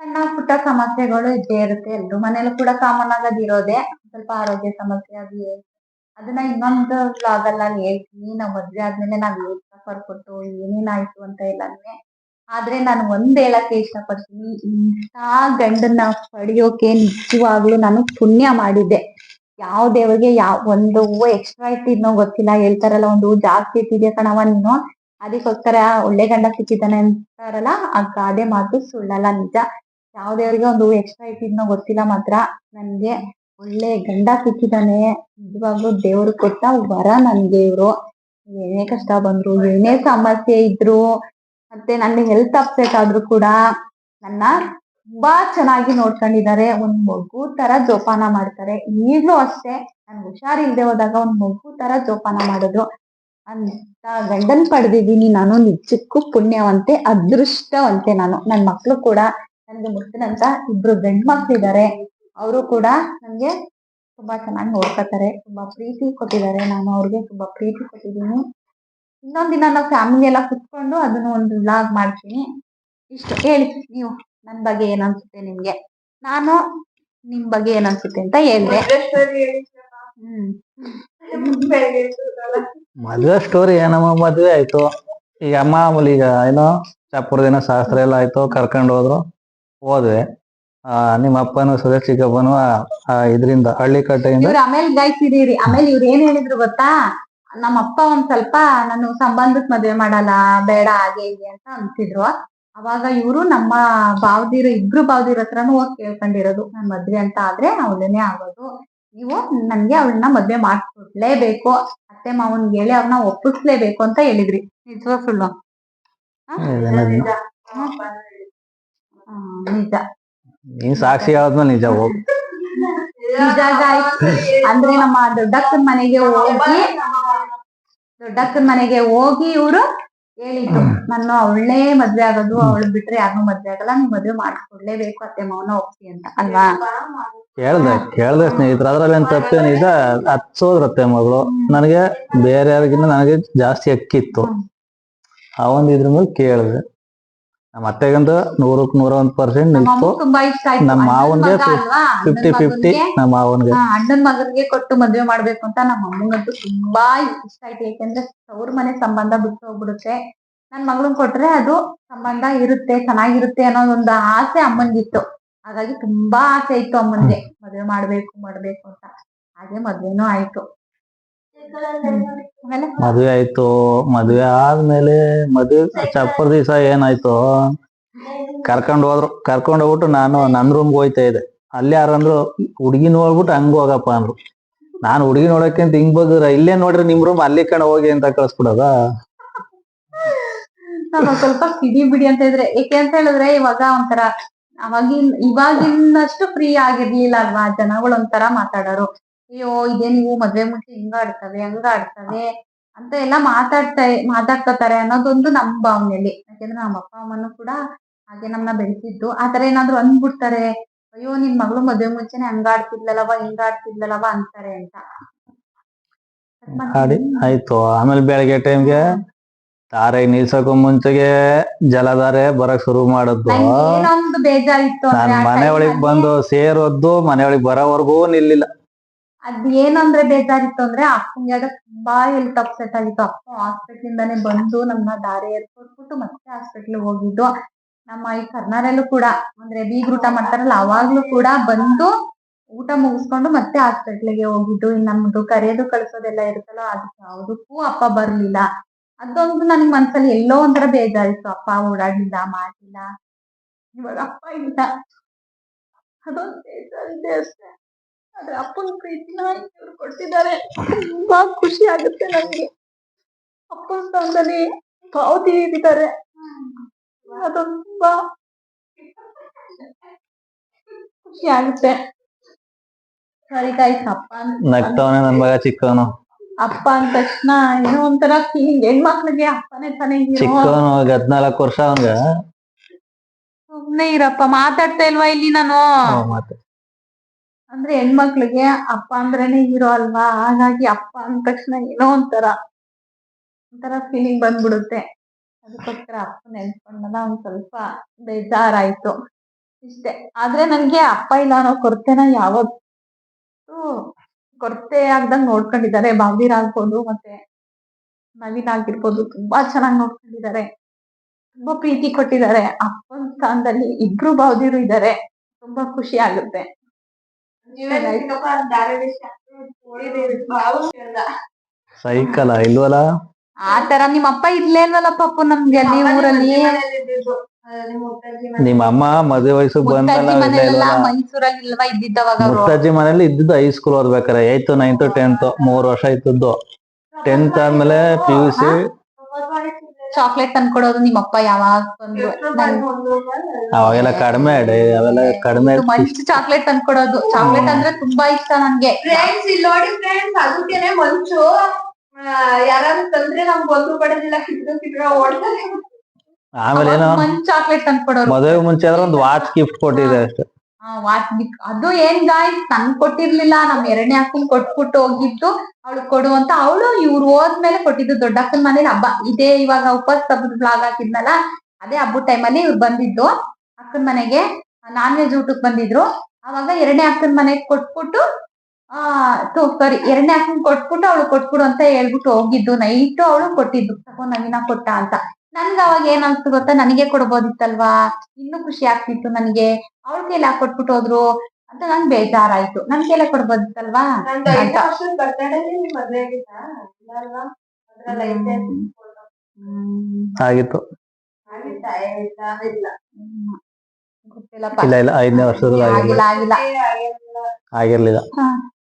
ಸಣ್ಣ ಪುಟ್ಟ ಸಮಸ್ಯೆಗಳು ಇದ್ದೇ ಇರುತ್ತೆ ಎಲ್ರು. ಮನೇಲೂ ಕೂಡ ಕಾಮನ್ ಆಗಿ ಇರೋದೇ. ಸ್ವಲ್ಪ ಆರೋಗ್ಯ ಸಮಸ್ಯೆ ಅದು ಅದನ್ನ ಇನ್ನೊಂದು vlog ಅಲ್ಲಿ ನಾನು ಹೇಳ್ತೀನಿ. ನಾವ್ ಮದ್ವೆ ಆದ್ಮೇಲೆ ನಾವ್ ಏನ್ ಸಫರ್ ಕೊಟ್ಟು ಏನೇನಾಯ್ತು ಅಂತ ಎಲ್ಲಾನು ಆದ್ರೆ ನಾನು ಒಂದ್ ಹೇಳಕ್ಕೆ ಇಷ್ಟಪಡ್ತೀನಿ. ಇಂಥ ಗಂಡನ್ನ ಪಡೆಯೋಕೆ ನಿಜವಾಗ್ಲೂ ನಾನು ಪುಣ್ಯ ಮಾಡಿದ್ದೆ. ಯಾವ ದೇವರಿಗೆ ಯಾವ ಒಂದು ಹೂವು ಎಕ್ಸ್ಟ್ರಾ ಇಟ್ಟಿದ್ನೋ ಗೊತ್ತಿಲ್ಲ. ಹೇಳ್ತಾರಲ್ಲ, ಒಂದು ಹೂವು ಜಾಸ್ತಿ ಇಟ್ಟಿದ್ಯಾ ಕಣವ ನೀನು? ಅದಕ್ಕೋಸ್ಕರ ಒಳ್ಳೆ ಗಂಡ ಸಿಕ್ಕಿದ್ದಾನೆ ಅಂತಾರಲ್ಲ, ಆ ಗಾದೆ ಮಾತು ಸುಳ್ಳಲ್ಲ ನಿಜ. ಯಾವ ದೇವರಿಗೆ ಒಂದು ಎಕ್ಸ್ಟ್ರಾ ಇಟ್ಟಿದ್ನೋ ಗೊತ್ತಿಲ್ಲ ಮಾತ್ರ. ನನ್ಗೆ ಒಳ್ಳೆ ಗಂಡ ಸಿಕ್ಕಿದಾನೆ. ನಿಜವಾಗ್ಲೂ ದೇವ್ರು ಕೊಟ್ಟ ವರ ನನ್ಗೆ ಇವ್ರು. ಏನೇ ಕಷ್ಟ ಬಂದ್ರು, ಏನೇ ಸಮಸ್ಯೆ ಇದ್ರು, ಮತ್ತೆ ನನ್ನ ಹೆಲ್ತ್ ಅಪ್ಸೆಟ್ ಆದ್ರೂ ಕೂಡ ನನ್ನ ತುಂಬಾ ಚೆನ್ನಾಗಿ ನೋಡ್ಕೊಂಡಿದ್ದಾರೆ. ಒಂದ್ ಮಗು ತರ ಜೋಪಾನ ಮಾಡ್ತಾರೆ. ಈಗ್ಲೂ ಅಷ್ಟೇ ನನ್ಗೆ ಹುಷಾರಿಲ್ದೆ ಹೋದಾಗ ಒಂದ್ ಮಗು ತರ ಜೋಪಾನ ಮಾಡಿದ್ರು ಅಂತ ಗಂಡನ್ ಪಡೆದಿದ್ದೀನಿ ನಾನು. ನಿಜಕ್ಕೂ ಪುಣ್ಯವಂತೆ, ಅದೃಷ್ಟವಂತೆ ನಾನು. ನನ್ ಮಕ್ಳು ಕೂಡ ನನ್ಗೆ ಮುಟ್ಟಿನಂತ ಇಬ್ರು ಗಂಡ್ ಮಕ್ಳಿದ್ದಾರೆ ಅವರು ಕೂಡ ನಂಗೆ ತುಂಬಾ ಚೆನ್ನಾಗಿ ನೋಡ್ಕೋತಾರೆ. ತುಂಬಾ ಪ್ರೀತಿ ಕೊಟ್ಟಿದ್ದಾರೆ. ನಾನು ಅವ್ರಿಗೆ ತುಂಬಾ ಪ್ರೀತಿ ಕೊಟ್ಟಿದ್ದೀನಿ. ಇನ್ನೊಂದಿನ ದಿನ ನಾವು ಫ್ಯಾಮಿಲಿ ಎಲ್ಲ ಕುತ್ಕೊಂಡು ಅದನ್ನ ಒಂದು ವ್ಲಾಗ್ ಮಾಡ್ತೀನಿ. ಇಷ್ಟು. ಹೇಳಿ ನೀವು ನನ್ ಬಗ್ಗೆ ಏನನ್ಸುತ್ತೆ ಅನ್ಸುತ್ತೆ ನಿಮ್ಗೆ? ನಾನು ನಿಮ್ ಬಗ್ಗೆ ಏನನ್ಸುತ್ತೆ ಅನ್ಸುತ್ತೆ ಅಂತ ಹೇಳಿದೆ. ಹ್ಮ್. ಮದುವೆ ಸ್ಟೋರಿ ಏನಮ್ಮ? ಮದ್ವೆ ಆಯ್ತು. ಈಗ ಮಾಮೂಲಿ ಈಗ ಏನೋ? ಚಾಪುರ ದಿನ ಶಾಸ್ತ್ರ ಎಲ್ಲ ಆಯ್ತು ಕರ್ಕೊಂಡು ಹೋದ್ರು. ಹೋದ್ವಿ ಆ ನಿಮ್ಮ ಅಪ್ಪನು ಸುರೇಶ್ ಚಿಕ್ಕಪ್ಪನು ಇದ್ರಿಂದ ಹಳ್ಳಿ ಕಟ್ಟೆಯಿಂದ ಇವ್ರ ಆಮೇಲೆ ಗಾಯ್ತಿದೀರಿ ಆಮೇಲೆ ಇವ್ರು ಏನ್ ಹೇಳಿದ್ರು ಗೊತ್ತಾ? ನಮ್ಮ ಅಪ್ಪ ಒಂದ್ ಸ್ವಲ್ಪ ನಾನು ಸಂಬಂಧಕ್ ಮದ್ವೆ ಮಾಡಲ್ಲ ಬೇಡ ಹಾಗೆ ಹೀಗೆ ಅಂತ ಅನ್ಸಿದ್ರು ಅವಾಗ ಇವರು ನಮ್ಮ ಬಾವ್ದಿರು ಇಬ್ರು ಬಾವ್ದಿರ ಹತ್ರನೂ ಹೋಗಿ ಕೇಳ್ಕೊಂಡಿರೋದು. ನನ್ ಮದ್ವೆ ಅಂತ ಆದ್ರೆ ಅವಳನ್ನೇ ಆಗೋದು. ನೀವು ನನ್ಗೆ ಅವಳನ್ನ ಮದ್ವೆ ಮಾಡ್ಕೊಡ್ಲೇಬೇಕು. ಅತ್ತೆ ಮಾವನ್ ಹೇಳಿ ಅವ್ರನ್ನ ಒಪ್ಪಿಸ್ಲೇಬೇಕು ಅಂತ ಹೇಳಿದ್ರಿ. ನಿಜವಾ ಸುಳ್ಳು? ಹ? ಇದೆಲ್ಲ ನಿಜ. ನೀನ್ ಸಾಕ್ಷಿ ಯಾವ್ದ ನಿಜ ಹೋಗ್. ನಿಜ ಅಂದ್ರೆ ನಮ್ಮ ದೊಡ್ಡಕ್ಕನ ಮನೆಗೆ ಹೋಗಿ ದೊಡ್ಡಕ್ಕನ ಮನೆಗೆ ಹೋಗಿ ಇವ್ರು ಹೇಳಿದ್ರು ನಾನು ಅವಳೇ ಮದ್ವೆ ಆಗೋದು ಅವಳು ಬಿಟ್ರೆ ಯಾರನ್ನೂ ಮದ್ವೆ ಆಗಲ್ಲ ನೀವು ಮದ್ವೆ ಮಾಡ್ಕೊಡ್ಲೇಬೇಕು ಅತ್ತೆ ಮಾವನ ಹೋಗ್ತಿ ಅಂತ ಅಲ್ವಾ? ಕೇಳ್ದೆ ಕೇಳ್ದೆ ಸ್ನೇಹಿತರು ಅದ್ರಲ್ಲಿ ಏನ್ ತಪ್ಪೇನಿದೆ ಹತ್ಸೋದ್ರತ್ತೆ ಮಗಳು. ನನಗೆ ಬೇರೆ ಯಾರಿಗಿಂತ ನನಗೆ ಜಾಸ್ತಿ ಅಕ್ಕಿತ್ತು ಆ ಒಂದ್ ಇದ್ರ ಮೇಲೆ ಕೇಳಿದೆ. ನಮ್ಮ ಅತ್ತೆಗಂದು ನೂರಕ್ ನೂರ ಒಂದ್ ಪರ್ಸೆಂಟ್ ನಿಲ್ತು ತುಂಬಾ ಇಷ್ಟ ಆಯ್ತು. ನಮ್ಮ ಮಾವನ್ಗೆ ಫಿಫ್ಟಿ ಫಿಫ್ಟಿ ನಮ್ಮ ಮಾವನ್ಗೆ. ಅಣ್ಣನ್ ಮಗನ್ಗೆ ಕೊಟ್ಟು ಮದ್ವೆ ಮಾಡ್ಬೇಕು ಅಂತ ನಮ್ಮ ಅಮ್ಮಂಗಂತೂ ತುಂಬಾ ಇಷ್ಟ ಆಯ್ತು. ಯಾಕಂದ್ರೆ ಅವ್ರ ಮನೆ ಸಂಬಂಧ ಬಿಟ್ಟು ಹೋಗ್ಬಿಡುತ್ತೆ. ನನ್ ಮಗಳನ್ ಕೊಟ್ರೆ ಅದು ಸಂಬಂಧ ಇರುತ್ತೆ ಚೆನ್ನಾಗಿರುತ್ತೆ ಅನ್ನೋದೊಂದು ಆಸೆ ಅಮ್ಮನ್ಗಿತ್ತು ಹಾಗಾಗಿ ತುಂಬಾ ಆಸೆ ಇತ್ತು ಅಮ್ಮನ್ಗೆ. ಮದ್ವೆ ಮಾಡ್ಬೇಕು ಮಾಡ್ಬೇಕು ಅಂತ. ಹಾಗೆ ಮದ್ವೆನೂ ಆಯ್ತು. ಮದ್ವೆ ಆಯ್ತು. ಮದ್ವೆ ಆದ್ಮೇಲೆ ಮದ್ವೆ ಚಪ್ಪರ್ ದಿವಸ ಏನಾಯ್ತು? ಕರ್ಕೊಂಡ್ ಹೋದ್ರು. ಕರ್ಕೊಂಡ್ ಹೋಗ್ಬಿಟ್ಟು ನಾನು ನನ್ ರೂಮ್ಗೆ ಹೋಯ್ತಾ ಇದ್ದೆ. ಅಲ್ಲಿ ಯಾರಂದ್ರು ಹುಡುಗಿ ನೋಡ್ಬಿಟ್ಟು ಹಂಗ ಹೋಗಪ್ಪ ಅಂದ್ರು. ನಾನು ಹುಡುಗಿ ನೋಡಕ್ಕೆ ಅಂತ ಹಿಂಗ್ ಬಗ್ರ ಇಲ್ಲೇ ನೋಡ್ರಿ ನಿಮ್ ರೂಮ್ ಅಲ್ಲಿ ಕಣ ಹೋಗಿ ಅಂತ ಕಳ್ಸ್ಬಿಡದ? ಸ್ವಲ್ಪ ಕಿಡಿ ಬಿಡಿ ಅಂತ ಇದ್ರೆ. ಏಕೆ ಅಂತ ಹೇಳಿದ್ರೆ ಇವಾಗ ಒಂಥರ ಅವಾಗಿನ್ ಇವಾಗಿನಷ್ಟು ಫ್ರೀ ಆಗಿರ್ಲಿಲ್ಲ ಅಲ್ವಾ? ಜನಗಳು ಒಂಥರ ಮಾತಾಡೋರು. ಅಯ್ಯೋ ಇದೇ ನೀವು ಮದ್ವೆ ಮುಂಚೆ ಹಿಂಗ ಆಡ್ತವೆ ಹಂಗ ಆಡ್ತವೆ ಅಂತ ಎಲ್ಲ ಮಾತಾಡ್ತಾ ಮಾತಾಡ್ತಾರೆ ಅನ್ನೋದೊಂದು ನಮ್ ಭಾವನೆಯಲ್ಲಿ. ಯಾಕೆಂದ್ರೆ ನಮ್ಮ ಅಪ್ಪ ಅಮ್ಮನು ಕೂಡ ಹಾಗೆ ನಮ್ನ ಬೆಳೆಸಿದ್ದು. ಆತರ ಏನಾದ್ರು ಅಂದ್ಬಿಡ್ತಾರೆ ಅಯ್ಯೋ ನಿನ್ ಮಗಳು ಮದ್ವೆ ಮುಂಚೆನೆ ಹಂಗ ಆಡ್ತಿದ್ಲಲ್ಲವ ಹಿಂಗ ಆಡ್ತಿದ್ಲಲ್ಲವ ಅಂತಾರೆ ಅಂತ. ಆಡಿ ಆಯ್ತು. ಆಮೇಲೆ ಬೆಳಗ್ಗೆ ಟೈಮ್ಗೆ ತಾರೆ ನಿಲ್ಸಕ್ಕೂ ಮುಂಚೆಗೆ ಜಲಧಾರೆ ಬರಕ್ ಶುರು ಮಾಡದ್ದು. ಬೇಜಾರಿತ್ತು ನಾನ್ ಮನೆ ಒಳಗ್ ಬಂದು ಸೇರೋದು ಮನೆ ಒಳಗ್ ಬರೋವರೆಗೂ ನಿಲ್ಲಿಲ್ಲ. ಅದ್ ಏನಂದ್ರೆ ಬೇಜಾರಿತ್ತು ಅಂದ್ರೆ ಅಪ್ಪಂಗೆ ತುಂಬಾ ಹೆಲ್ತ್ ಅಪ್ಸೆಟ್ ಆಗಿತ್ತು. ಅಪ್ಪ ಹಾಸ್ಪಿಟಲ್ ಇಂದಾನೆ ಬಂದು ನಮ್ಮನ್ನ ದಾರಿ ಎರ್ಕೊಟ್ಬಿಟ್ಟು ಮತ್ತೆ ಹಾಸ್ಪಿಟ್ಲ್ ಹೋಗಿದ್ದು. ನಮ್ಮ ಈ ಕರ್ನಾರಲ್ಲೂ ಕೂಡ, ಅಂದ್ರೆ ಬೀಗ್ರ ಊಟ ಮಾಡ್ತಾರಲ್ಲ, ಅವಾಗ್ಲೂ ಕೂಡ ಬಂದು ಊಟ ಮುಗಿಸ್ಕೊಂಡು ಮತ್ತೆ ಹಾಸ್ಪಿಟ್ಲಿಗೆ ಹೋಗಿದ್ದು. ಇನ್ ನಮ್ದು ಕರೆಯೋದು ಕಳ್ಸೋದೆಲ್ಲ ಇರುತ್ತಲ್ಲ, ಅದಕ್ಕೆ ಯಾವುದಕ್ಕೂ ಅಪ್ಪ ಬರ್ಲಿಲ್ಲ. ಅದೊಂದು ನನಗೆ ಮನ್ಸಲ್ಲಿ ಎಲ್ಲೋ ಒಂಥರ ಬೇಜಾರಿತ್ತು. ಅಪ್ಪ ಓಡಾಡ್ಲಿಲ್ಲ ಮಾಡಿಲ್ಲ ಇವಾಗ ಅಪ್ಪ ಇಲ್ಲ. ಅದೊಂದು ಬೇಜಾರಿದೆ ಅಷ್ಟೇ. ಆದ್ರೆ ಅಪ್ಪನ ಪ್ರೀತಿನ ಇವ್ರು ಕೊಡ್ತಿದ್ದಾರೆ. ತುಂಬಾ ಖುಷಿ ಆಗುತ್ತೆ ನನ್ಗೆ. ಅಪ್ಪನ ಸ್ಥಾನದಲ್ಲಿ ಪಾವತಿ ಇದ್ದಾರೆ ಅದೊಂದು ತುಂಬಾ ಖುಷಿ ಆಗುತ್ತೆ. ಸರಿ ಗಾಯ್ಸ್ ಅಪ್ಪ ನಗ್ತವನೆ ನನ್ ಮಗ ಚಿಕ್ಕವನು. ಅಪ್ಪ ಅಂದ ತಕ್ಷಣ ಏನೋ ಒಂಥರ ಫೀಲಿಂಗ್ ಹೆಣ್ಮಕ್ಳಿಗೆ ಅಪ್ಪನೇ ತಾನೇ ಚಿಕ್ಕವನು ಹದ್ನಾಲ್ಕು ವರ್ಷ ಅವನ್ಗ. ಸುಮ್ನೆ ಇರಪ್ಪ ಮಾತಾಡ್ತಾ ಇಲ್ವಾ ಇಲ್ಲಿ ನಾನು? ಮತ್ತೆ ಅಂದ್ರೆ ಹೆಣ್ಮಕ್ಳಿಗೆ ಅಪ್ಪ ಅಂದ್ರೇನೆ ಹೀರೋ ಅಲ್ವಾ? ಹಾಗಾಗಿ ಅಪ್ಪ ಅಂದ ತಕ್ಷಣ ಏನೋ ಒಂಥರ ಒಂಥರ ಫೀಲಿಂಗ್ ಬಂದ್ಬಿಡುತ್ತೆ. ಅದಕ್ಕೋಸ್ಕರ ಅಪ್ಪ ನೆನ್ಸ್ಕೊಂಡಲ್ಲ ಒಂದ್ ಸ್ವಲ್ಪ ಬೇಜಾರಾಯ್ತು. ಇಷ್ಟೇ. ಆದ್ರೆ ನನ್ಗೆ ಅಪ್ಪ ಇಲ್ಲ ಅನ್ನೋ ಕೊರತೆನ ಯಾವಾಗ ಕೊರತೆ ಆಗ್ದಂಗ್ ನೋಡ್ಕೊಂಡಿದ್ದಾರೆ. ಬಾಬೀರ್ ಆಗ್ಬೋದು, ಮತ್ತೆ ನವೀನ್ ಆಗಿರ್ಬೋದು, ತುಂಬಾ ಚೆನ್ನಾಗಿ ನೋಡ್ಕೊಂಡಿದ್ದಾರೆ. ತುಂಬಾ ಪ್ರೀತಿ ಕೊಟ್ಟಿದ್ದಾರೆ. ಅಪ್ಪನ ಸ್ಥಾನದಲ್ಲಿ ಇಬ್ರು ಬಾವ್ದಿರು ಇದ್ದಾರೆ. ತುಂಬಾ ಖುಷಿ ಆಗುತ್ತೆ. ಸೈಕಲ್ ಇಲ್ವಲ್ಲ? ಆತರ ನಿಮ್ ನಿಮ್ಮ ಅಪ್ಪ ಇರ್ಲೇ ಇಲ್ವಲ್ಲ ಪಾಪು ನಮ್ಗೆ ಅಲ್ಲಿ ಊರಲ್ಲಿ? ನಿಮ್ಮ ಅಮ್ಮ ಮದುವೆ ವಯಸ್ಸು ಬಂದಲ್ಲ ಮೈಸೂರಲ್ಲಿ ಇಲ್ವಾ ಇದ್ದಿದ್ದವಾಗ ಮುತ್ತಜ್ಜಿ ಮನೇಲಿ ಇದ್ದಿದ್ದು ಹೈಸ್ಕೂಲ್ ಓದ್ಬೇಕಾರೆ ಏಯ್ತು ನೈನ್ತ್ ಟೆಂತ್ ಮೂರ್ ವರ್ಷ ಇದ್ದದ್ದು. ಟೆಂತ್ ಆದ್ಮೇಲೆ ಪಿ ಯು ಸಿ ಚಾಕ್ಲೇಟ್ ತಂದ್ಕೊಡೋದು ನಿಮ್ ಅಪ್ಪ ಯಾವಾಗ ಬಂದು ಅವಾಗೆಲ್ಲ ಕಡಿಮೆ ಅವೆಲ್ಲ ಕಡಿಮೆ ಮಂಚು ಚಾಕ್ಲೇಟ್ ತಂದ್ಕೊಡೋದು. ಚಾಕ್ಲೇಟ್ ಅಂದ್ರೆ ತುಂಬಾ ಇಷ್ಟ ನನ್ಗೆ. ಫ್ರೆಂಡ್ಸ್ ಇಲ್ಲಿ ನೋಡಿ ಫ್ರೆಂಡ್ಸ್ ಅದಕ್ಕೇನೆ ಮಂಚು. ಯಾರಾದ್ರೂ ತಂದ್ರೆ ನಮ್ಗೆ ಒಂದು ಪಡೆದಿಲ್ಲ ಕಿಟ್ಕ ಕಿಟ್ಕ ಓಡ್ತಾರೆ ಆಮೇಲೆ ಏನೋ? ಮಂಚ್ ಚಾಕ್ಲೇಟ್ ತಂದ್ಕೊಡೋರು. ಮದುವೆ ಮುಂಚೆ ಆದ್ರೆ ಒಂದು ವಾಚ್ ಗಿಫ್ಟ್ ಕೊಟ್ಟಿದೆ ಅಷ್ಟೇ. ವಾಚ್ ಅದು ಏನ್ ಗಾಯ್ ತಂಗ್ ಕೊಟ್ಟಿರ್ಲಿಲ್ಲ, ನಮ್ ಎರಡನೇ ಅಕ್ಕನ್ ಕೊಟ್ಬಿಟ್ಟು ಹೋಗಿದ್ದು, ಅವಳು ಕೊಡು ಅಂತ ಅವಳು ಇವ್ರು ಹೋದ್ಮೇಲೆ ಕೊಟ್ಟಿದ್ದು ದೊಡ್ಡ ಅಕ್ಕನ ಮನೇಲಿ ಹಬ್ಬ. ಇದೇ ಇವಾಗ ಉಪವಾಸ ಹಬ್ಬದ ಬ್ಲಾಗ್ ಹಾಕಿದ್ನಲ್ಲ, ಅದೇ ಹಬ್ಬದ ಟೈಮಲ್ಲಿ ಇವ್ರು ಬಂದಿದ್ದು. ಅಕ್ಕನ ಮನೆಗೆ ನಾನ್ ವೆಜ್ ಊಟಕ್ ಬಂದಿದ್ರು. ಅವಾಗ ಎರಡನೇ ಅಕ್ಕನ ಮನೆಗೆ ಕೊಟ್ಬಿಟ್ಟು, ಆ ಸಾರಿ ಎರಡನೇ ಅಕ್ಕನ್ ಕೊಟ್ಬಿಟ್ಟು ಅವಳು ಕೊಟ್ಬಿಡು ಅಂತ ಹೇಳ್ಬಿಟ್ಟು ಹೋಗಿದ್ದು. ನೈಟ್ ಅವಳು ಕೊಟ್ಟಿದ್ದು, ತಗೋ ನವೀನ ಕೊಟ್ಟ ಅಂತ. ನನ್ಗ ಅವಾಗ ಏನ್ ಅನ್ಸ್ತು ಗೊತ್ತಾ? ನನಗೆ ಕೊಡ್ಬೋದಿತ್ತಲ್ವಾ? ಇನ್ನೂ ಖುಷಿ ಆಗ್ತಿತ್ತು ನನಗೆ. ಅವಳ ಕೈಲಿ ಯಾಕೆ ಕೊಟ್ಬಿಟ್ಟು ಹೋದ್ರು? ಅಂತ ನಂಗ್ ಬೇಜಾರಾಯ್ತು. ನನ್ ಕೈಲೇ ಕೊಡ್ಬೋದಿತ್ತಲ್ವಾ? ಆಗಿತ್ತಾ. ಇಲ್ಲ ಇಲ್ಲ. ಹ್ಮ್. ಗೊತ್ತಿಲ್ಲಪ್ಪ. ಇಲ್ಲ ಇಲ್ಲ. ಐದನೇ ವರ್ಷದಲ್ಲಿ ಆಗಿರ್ಲಿಲ್ಲ. ಆಗಿಲ್ಲ ಆಗಿಲ್ಲ. ಆಗಿರ್ಲಿಲ್ಲ.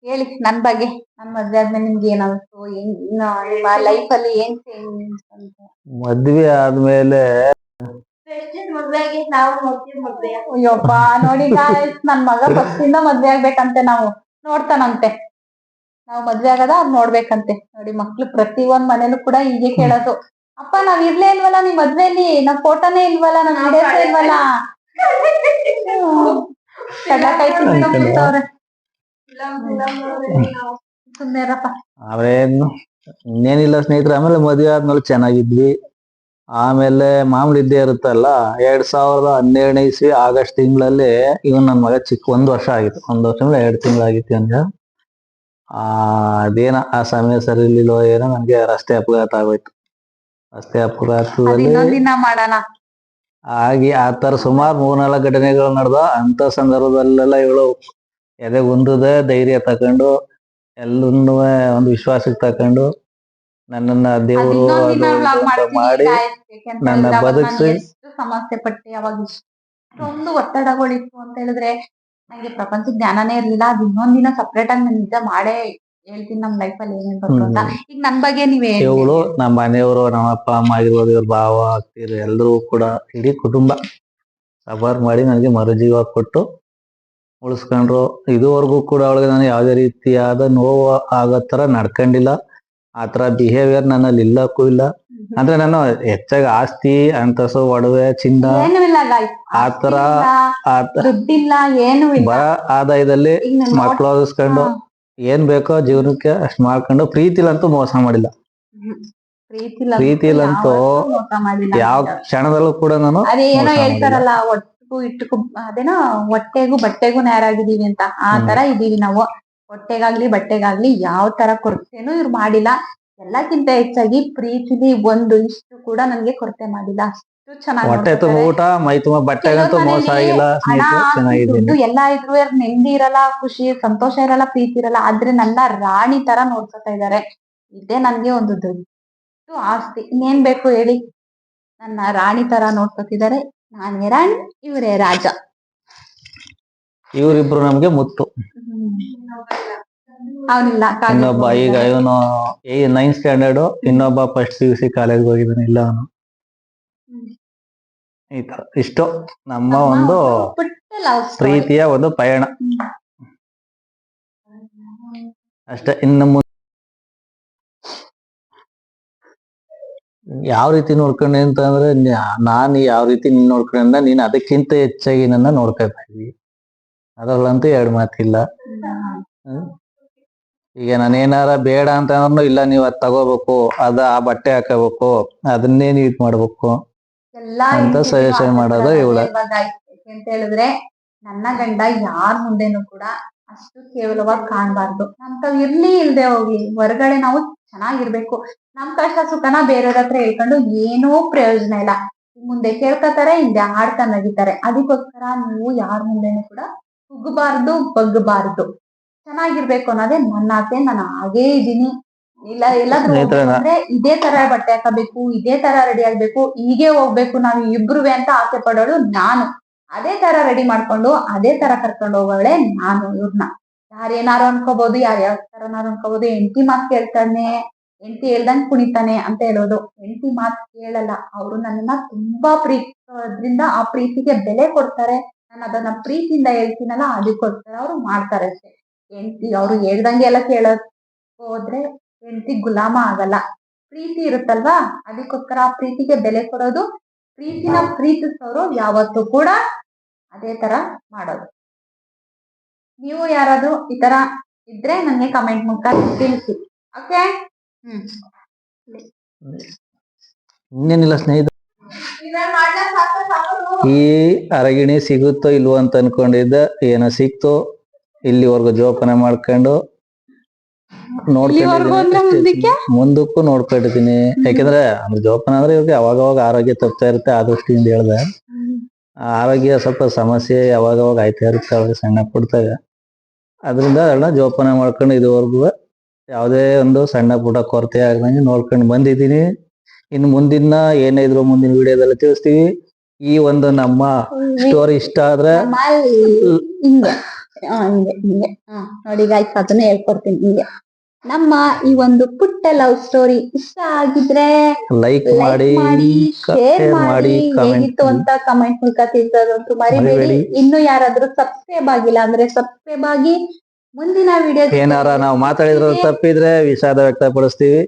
ಹೇಳಿ ನನ್ ಬಗ್ಗೆ. ನನ್ ಮದ್ವೆ ಆದ್ಮೇಲೆ ನಿಮ್ಗೆ ಏನ್ ಅನ್ಸ್ತು ಏನ್ ನಿಮ್ಮ ಲೈಫ್ ಅಲ್ಲಿ ಏನ್ ಚೇಂಜ್ ಅಂತ ಮದ್ವೆ ಆದ್ಮೇಲೆ ಅಯ್ಯೋಪ್ಪ ಮದ್ವೆ ಆಗಿ ನಾವು ನೋಡ್ತೀವಿ ಮದ್ವೆ. ಅಯ್ಯಪ್ಪ ನೋಡಿ guys, ನನ್ ಮಗ ಫಸ್ಟ್ ಇಂದ ಮದ್ವೆ ಆಗ್ಬೇಕಂತೆ ನಾವು. ನೋಡ್ತಾನಂತೆ. ನಾವು ಮದ್ವೆ ಆಗದ ಅದ್ ನೋಡ್ಬೇಕಂತೆ. ನೋಡಿ ಮಕ್ಳು ಪ್ರತಿ ಒಂದ್ ಮನೇಲೂ ಕೂಡ ಹೀಗೆ ಕೇಳೋದು. ಅಪ್ಪ ನಾವ್ ಇರ್ಲೇ ಇಲ್ವಲ್ಲ ನಿಮ್ ಮದ್ವೆಲಿ? ನಮ್ ಫೋಟೋನೇ ಇಲ್ವಲ್ಲ ನಮ್ ವಿಡಿಯೋಸೇ ಇಲ್ವಲ್ಲ? ಕಡ್ಲೆಕಾಯಿ ತಿನ್ಕೊಂಡ್ ಕೂತವ್ರೆ. ಅವ್ರೇನು ಇನ್ನೇನಿಲ್ಲ ಸ್ನೇಹಿತರೆ ಆಮೇಲೆ ಮದುವೆ ಆದ್ಮೇಲೆ ಚೆನ್ನಾಗಿದ್ವಿ. ಆಮೇಲೆ ಮಾಮೂಲಿ ಇದ್ದೇ ಇರುತ್ತಲ್ಲ ಎರಡ್ ಸಾವಿರದ ಹನ್ನೆರಡನೇ ಇಸ್ವಿ ಆಗಸ್ಟ್ ತಿಂಗಳಲ್ಲಿ ಇವನ್ ನನ್ ಮಗ ಚಿಕ್ಕ ಒಂದ್ ವರ್ಷ ಆಗಿತ್ತು. ಒಂದ್ ವರ್ಷ ಎರಡ್ ತಿಂಗಳಾಗಿತ್ತು ಅಂದ್ರೆ ಆ ಅದೇನ ಆ ಸಮಯ ಸರಿ ಇರ್ಲಿಲ್ಲೋ ಏನೋ ನನ್ಗೆ ರಸ್ತೆ ಅಪಘಾತ ಆಗೋಯ್ತು. ರಸ್ತೆ ಅಪಘಾತ ಅಪಘಾತದಲ್ಲಿ ಆಗಿ ಆ ತರ ಸುಮಾರು ಮೂರ್ನಾಲ್ಕು ಘಟನೆಗಳು ನಡೆದ ಅಂತ ಸಂದರ್ಭದಲ್ಲೆಲ್ಲ ಇವಳು ಎದೆ ಉಂದದ ಧೈರ್ಯ ತಕೊಂಡು ಎಲ್ಲನ್ನೂ ಒಂದು ವಿಶ್ವಾಸಕ್ಕೆ ತಕೊಂಡು ನನ್ನನ್ನ ದೇವರು ಮಾಡಿ ನನ್ನ ಬದುಕಿ ಬದುಕ್ಸಿ- ಸಮಸ್ಯೆ ಪಟ್ಟೆ ಅವಾಗ ಇಷ್ಟೊಂದು ಒತ್ತಡಗಳಿತ್ತು ಅಂತ ಹೇಳಿದ್ರೆ ನನಗೆ ಪ್ರಪಂಚ ಜ್ಞಾನನೇ ಇರ್ಲಿಲ್ಲ ಅದ್ ಇನ್ನೊಂದಿನ ಸಪ್ರೇಟ್ ಆಗಿ ನಾನು ನಿಜ ಮಾಡೇ ಹೇಳ್ತೀನಿ ನಮ್ ಲೈಫ್ ಅಲ್ಲಿ ಏನೇನ್ ಅಂತ. ಈಗ ನನ್ ಬಗ್ಗೆ ನೀವೇ ಇವಳು ನಮ್ಮ ಮನೆಯವರು ನಮ್ಮ ಅಪ್ಪ ಅಮ್ಮ ಆಗಿರ್ಬೋದು ಇವ್ರ ಭಾವ ಅಕ್ಕಿರು ಎಲ್ಲರೂ ಕೂಡ ಇಡೀ ಕುಟುಂಬ ಸಬಾರ್ ಮಾಡಿ ನನಗೆ ಮರುಜೀವ ಕೊಟ್ಟು ಉಳಿಸ್ಕೊಂಡ್ರು. ಇದುವರೆಗೂ ಕೂಡ ಅವಳಿಗೆ ನಾನು ಯಾವುದೇ ರೀತಿಯಾದ ನೋವು ಆಗೋ ಥರ ನಡ್ಕೊಂಡಿಲ್ಲ. ಆ ಥರ ಬಿಹೇವಿಯರ್ ನನ್ನಲ್ಲಿ ಇಲ್ಲಕ್ಕೂ ಇಲ್ಲ. ಅಂದ್ರೆ ನಾನು ಹೆಚ್ಚಾಗಿ ಆಸ್ತಿ ಅಂತಸು ಒಡವೆ ಚಿನ್ನ ಆ ಇಲ್ಲ ಬರ ಆದಾಯದಲ್ಲಿ ಮಕ್ಕಳು ಓದಿಸ್ಕೊಂಡು. ಏನ್ ಬೇಕೋ ಜೀವನಕ್ಕೆ ಅಷ್ಟು ಮಾಡ್ಕೊಂಡು ಪ್ರೀತಿಲಂತೂ ಮೋಸ ಮಾಡಿಲ್ಲ. ಪ್ರೀತಿಲ ಪ್ರೀತಿಲಂತೂ ಯಾವ ಕ್ಷಣದಲ್ಲೂ ಕೂಡ ನಾನು ಇಟ್ಟಕ್ಕೂ ಅದೇನೋ ಹೊಟ್ಟೆಗೂ ಬಟ್ಟೆಗೂ ನೇರಾಗಿದ್ದೀವಿ ಅಂತ ಆ ತರ ಇದೀವಿ ನಾವು. ಹೊಟ್ಟೆಗಾಗ್ಲಿ ಬಟ್ಟೆಗಾಗ್ಲಿ ಯಾವ ತರ ಕೊರತೆನೂ ಇವ್ರು ಮಾಡಿಲ್ಲ. ಎಲ್ಲಕ್ಕಿಂತ ಹೆಚ್ಚಾಗಿ ಪ್ರೀತಿಲಿ ಒಂದು ಇಷ್ಟು ಕೂಡ ನನ್ಗೆ ಕೊರತೆ ಮಾಡಿಲ್ಲ. ಅಷ್ಟು ಚೆನ್ನಾಗಿ ಹೊಟ್ಟೆ ತುಂಬ ಊಟ ಮೈ ತುಂಬ ಬಟ್ಟೆಗಂತೂ ಮೋಸ ಆಗಿಲ್ಲ ಸ್ನೇಹಿತರೆ ಎಲ್ಲ ಇದ್ರು ನೆಮ್ಮದಿ ಇರಲ್ಲ ಖುಷಿ ಸಂತೋಷ ಇರಲ್ಲ ಪ್ರೀತಿ ಇರಲ್ಲ ಆದ್ರೆ ನನ್ನ ರಾಣಿ ತರ ನೋಡ್ಕೊತಾ ಇದಾರೆ. ಇದೇ ನನ್ಗೆ ಒಂದು ದೊಡ್ಡ ಆಸ್ತಿ. ಇನ್ನೇನ್ ಬೇಕು ಹೇಳಿ? ನನ್ನ ರಾಣಿ ತರ ನೋಡ್ಕೊತಿದ್ದಾರೆ ನಾನೇ ರಾಣಿ ಇವರೇ ರಾಜ. ಇವರಿಬ್ರು ನಮ್ಗೆ ಮುತ್ತು. ಅವನಿಲ್ಲ ಇನ್ನೊಬ್ಬ ಈಗ ಇವನು ನೈನ್ ಸ್ಟ್ಯಾಂಡರ್ಡ್ ಇನ್ನೊಬ್ಬ first P U C college ಹೋಗಿದ್ದಾನೆ ಇಲ್ಲ ಅವನು. ಈ ತರ ಇಷ್ಟು. ನಮ್ಮ ಒಂದು ಪ್ರೀತಿಯ ಒಂದು ಪಯಣ. ಅಷ್ಟೇ ಇನ್ನು ಯಾವ ರೀತಿ ನೋಡ್ಕೊಂಡೆ ಅಂತಂದ್ರೆ ಅಂದ್ರೆ ನಾನು ಯಾವ ರೀತಿ ನೀನ್ ನೋಡ್ಕೊಂಡ ನೀನ್ ಅದಕ್ಕಿಂತ ಹೆಚ್ಚಾಗಿ ನನ್ನ ನೋಡ್ಕೊತಾ ಇದ್ವಿ ಅದ್ರಲ್ಲಂತೂ ಎರಡು ಮಾತಿಲ್ಲ. ಈಗ ನಾನು ಏನಾರ ಬೇಡ ಅಂತ ಅಂದ್ರೂ ಇಲ್ಲ ನೀವ್ ಅದ್ ತಗೋಬೇಕು ಅದ ಆ ಬಟ್ಟೆ ಹಾಕೋಬೇಕು ಅದನ್ನೇ ಇದ್ ಮಾಡ್ಬೇಕು ಅಂತ ಸಜೆಷನ್ ಮಾಡೋದು ಇವ್ಳೆ. ಅಂತ ಹೇಳಿದ್ರೆ ನನ್ನ ಗಂಡ ಯಾರ ಮುಂದೆನೂ ಕೂಡ ಅಷ್ಟು ಕೇವಲವಾಗಿ ಕಾಣ್ಬಾರ್ದು ಅಂತ ಇರ್ಲಿ ಇಲ್ದೆ ಹೋಗ್ಲಿ ಹೊರಗಡೆ ನಾವು ಚೆನ್ನಾಗಿರ್ಬೇಕು. ನಮ್ ಕಷ್ಟ ಸುಖನ ಬೇರೆಯವ್ರ ಹತ್ರ ಹೇಳ್ಕೊಂಡು ಏನೂ ಪ್ರಯೋಜನ ಇಲ್ಲ. ಮುಂದೆ ಕೇಳ್ಕೊತಾರೆ ಹಿಂದೆ ಆಡ್ತಾ ನಗಿತಾರೆ. ಅದಕ್ಕೋಸ್ಕರ ನೀವು ಯಾರ ಮುಂದೆನೂ ಕೂಡ ಕುಗ್ಗಬಾರ್ದು ಬಗ್ಗಬಾರ್ದು ಚೆನ್ನಾಗಿರ್ಬೇಕು ಅನ್ನೋದೇ ನನ್ನ ಆಸೆ ನಾನು ಹಾಗೇ ಇದ್ದೀನಿ. ಇಲ್ಲ ಎಲ್ಲಾದ್ರೂ ಅಂದ್ರೆ ಇದೇ ತರ ಬಟ್ಟೆ ಹಾಕಬೇಕು ಇದೇ ತರ ರೆಡಿ ಆಗ್ಬೇಕು ಹೀಗೆ ಹೋಗ್ಬೇಕು ನಾವು ಇಬ್ರುವೆ ಅಂತ ಆಸೆ ಪಡೋಳು ನಾನು. ಅದೇ ತರ ರೆಡಿ ಮಾಡ್ಕೊಂಡು ಅದೇ ತರ ಕರ್ಕೊಂಡು ಹೋಗೋಳೆ ನಾನು ಇವ್ರನ್ನ ಯಾರೇನಾರು ಅನ್ಕೋಬಹುದು ಯಾರ ಯಾವ ತರನಾರು ಅನ್ಕೋಬಹುದು ಹೆಂಡತಿ ಮಾತ್ ಕೇಳ್ತಾನೆ, ಹೆಂಡತಿ ಹೇಳ್ದಂಗ್ ಕುಣಿತಾನೆ ಅಂತ ಹೇಳೋದು. ಹೆಂಡತಿ ಮಾತ್ ಕೇಳಲ್ಲ, ಅವರು ನನ್ನ ತುಂಬಾ ಪ್ರೀತಿಸೋದ್ರಿಂದ ಆ ಪ್ರೀತಿಗೆ ಬೆಲೆ ಕೊಡ್ತಾರೆ. ನಾನು ಅದನ್ನ ಪ್ರೀತಿಯಿಂದ ಹೇಳ್ತೀನಲ್ಲ, ಅದಕ್ಕೋಸ್ಕರ ಅವ್ರು ಮಾಡ್ತಾರೆ ಅಷ್ಟೇ. ಹೆಂಡತಿ ಅವ್ರು ಹೇಳ್ದಂಗೆ ಎಲ್ಲ ಕೇಳೋಕ್ ಹೋದ್ರೆ ಹೆಂಡತಿ ಗುಲಾಮ ಆಗಲ್ಲ. ಪ್ರೀತಿ ಇರುತ್ತಲ್ವಾ, ಅದಕ್ಕೋಸ್ಕರ ಆ ಪ್ರೀತಿಗೆ ಬೆಲೆ ಕೊಡೋದು. ಪ್ರೀತಿನ ಪ್ರೀತಿಸೋರು ಯಾವತ್ತೂ ಕೂಡ ಅದೇ ತರ ಮಾಡೋದು. ನೀವು ಯಾರಾದ್ರೂ ಈ ತರ ಇದ್ರೆ ನನಗೆ ಕಮೆಂಟ್ ಮೂಲಕ ತಿಳಿಸಿ. Okay hmm. ಇನ್ನೇನಿಲ್ಲ ಸ್ನೇಹಿತ ಈ ಅರಗಿಣಿ ಸಿಗುತ್ತೋ ಇಲ್ವೋ ಅಂತ ಅನ್ಕೊಂಡಿದ್ದ ಏನೋ ಸಿಕ್ತು ಇಲ್ಲಿವರೆಗೂ ಜೋಪಾನ ಮಾಡ್ಕೊಂಡು ಇಲ್ಲಿವರ್ಗೂ ಅಂದ್ರೆ ಮುಂದಕ್ಕೆ? ನೋಡ್ಕೊಂಡಿದ್ದೀನಿ ಮುಂದಕ್ಕೂ ನೋಡ್ಕೊಂಡಿದ್ದೀನಿ. ಯಾಕಂದ್ರೆ ಜೋಪನ ಜೋಪಾನ ಅಂದ್ರೆ ಇವ್ರಿಗೆ ಅವಾಗ ಅವಾಗ ಆರೋಗ್ಯ ತಪ್ತಾ ಇರುತ್ತೆ ಆ ದೃಷ್ಟಿಯಿಂದ ಹೇಳ್ದೆ. ಆರೋಗ್ಯ ಸ್ವಲ್ಪ ಸಮಸ್ಯೆ ಯಾವಾಗ ಅವಾಗ ಆಯ್ತಾ ಇರುತ್ತೆ ಅವ್ರಿಗೆ ಸಣ್ಣ ಪುಟ್ಟದಾಗ ಅದರಿಂದ ಅದನ್ನ ಜೋಪಾನ ಮಾಡ್ಕೊಂಡು ಇದುವರೆಗೂ ಯಾವುದೇ ಒಂದು ಸಣ್ಣ ಪುಟ್ಟ ಕೊರತೆ ಆಗದಂಗೆ ನೋಡ್ಕೊಂಡು ಬಂದಿದ್ದೀನಿ. ಇನ್ನು ಮುಂದಿನ ಏನೇ ಇದ್ರು ಮುಂದಿನ ವಿಡಿಯೋದಲ್ಲಿ ತಿಳಿಸ್ತೀವಿ. ಈ ಒಂದು ನಮ್ಮ ಸ್ಟೋರಿ ಇಷ್ಟ ಆದ್ರೆ ಹಿಂಗೆ. ಹಿಂಗೆ ನೋಡಿ ಅದನ್ನ ಹೇಳ್ಕೊಡ್ತೀನಿ, ಹಿಂಗೆ. ನಮ್ಮ ಈ ಒಂದು ಪುಟ್ಟ ಲವ್ ಸ್ಟೋರಿ ಇಷ್ಟ ಆಗಿದ್ರೆ ಲೈಕ್ ಮಾಡಿ ಶೇರ್ ಮಾಡಿ ಹೇಗಿತ್ತು ಅಂತ ಕಮೆಂಟ್ ಮೂಲಕ ತಿಳಿಸೋದಂತೂ ಮರಿಬೇಡಿ. ಇನ್ನು ಯಾರಾದ್ರೂ ಸಬ್ಸ್ಕ್ರೈಬ್ ಆಗಿಲ್ಲ ಅಂದ್ರೆ ಸಬ್ಸ್ಕ್ರೈಬ್ ಆಗಿ ಮುಂದಿನ ವಿಡಿಯೋ ಏನಾರ ನಾವು ಮಾತಾಡಿದ್ರು ತಪ್ಪಿದ್ರೆ ವಿಷಾದ ವ್ಯಕ್ತಪಡಿಸ್ತೀವಿ.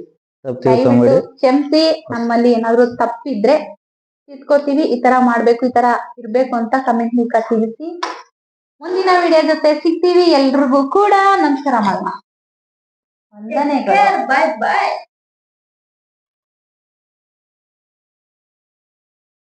ಕ್ಷಮಿಸಿ ನಮ್ಮಲ್ಲಿ ಏನಾದ್ರು ತಪ್ಪಿದ್ರೆ ತಿದ್ಕೋತೀವಿ ಈ ತರ ಮಾಡ್ಬೇಕು ಈ ತರ ಇರ್ಬೇಕು ಅಂತ ಕಮೆಂಟ್ ಮೂಲಕ ತಿಳಿಸಿ. ಮುಂದಿನ ವಿಡಿಯೋ ಜೊತೆ ಸಿಗ್ತೀವಿ ಎಲ್ರಿಗೂ ಕೂಡ. ನಮಸ್ಕಾರ ಮಾಡೋಣ ವಂದನೆಗಳು. ಬಾಯ್ ಬಾಯ್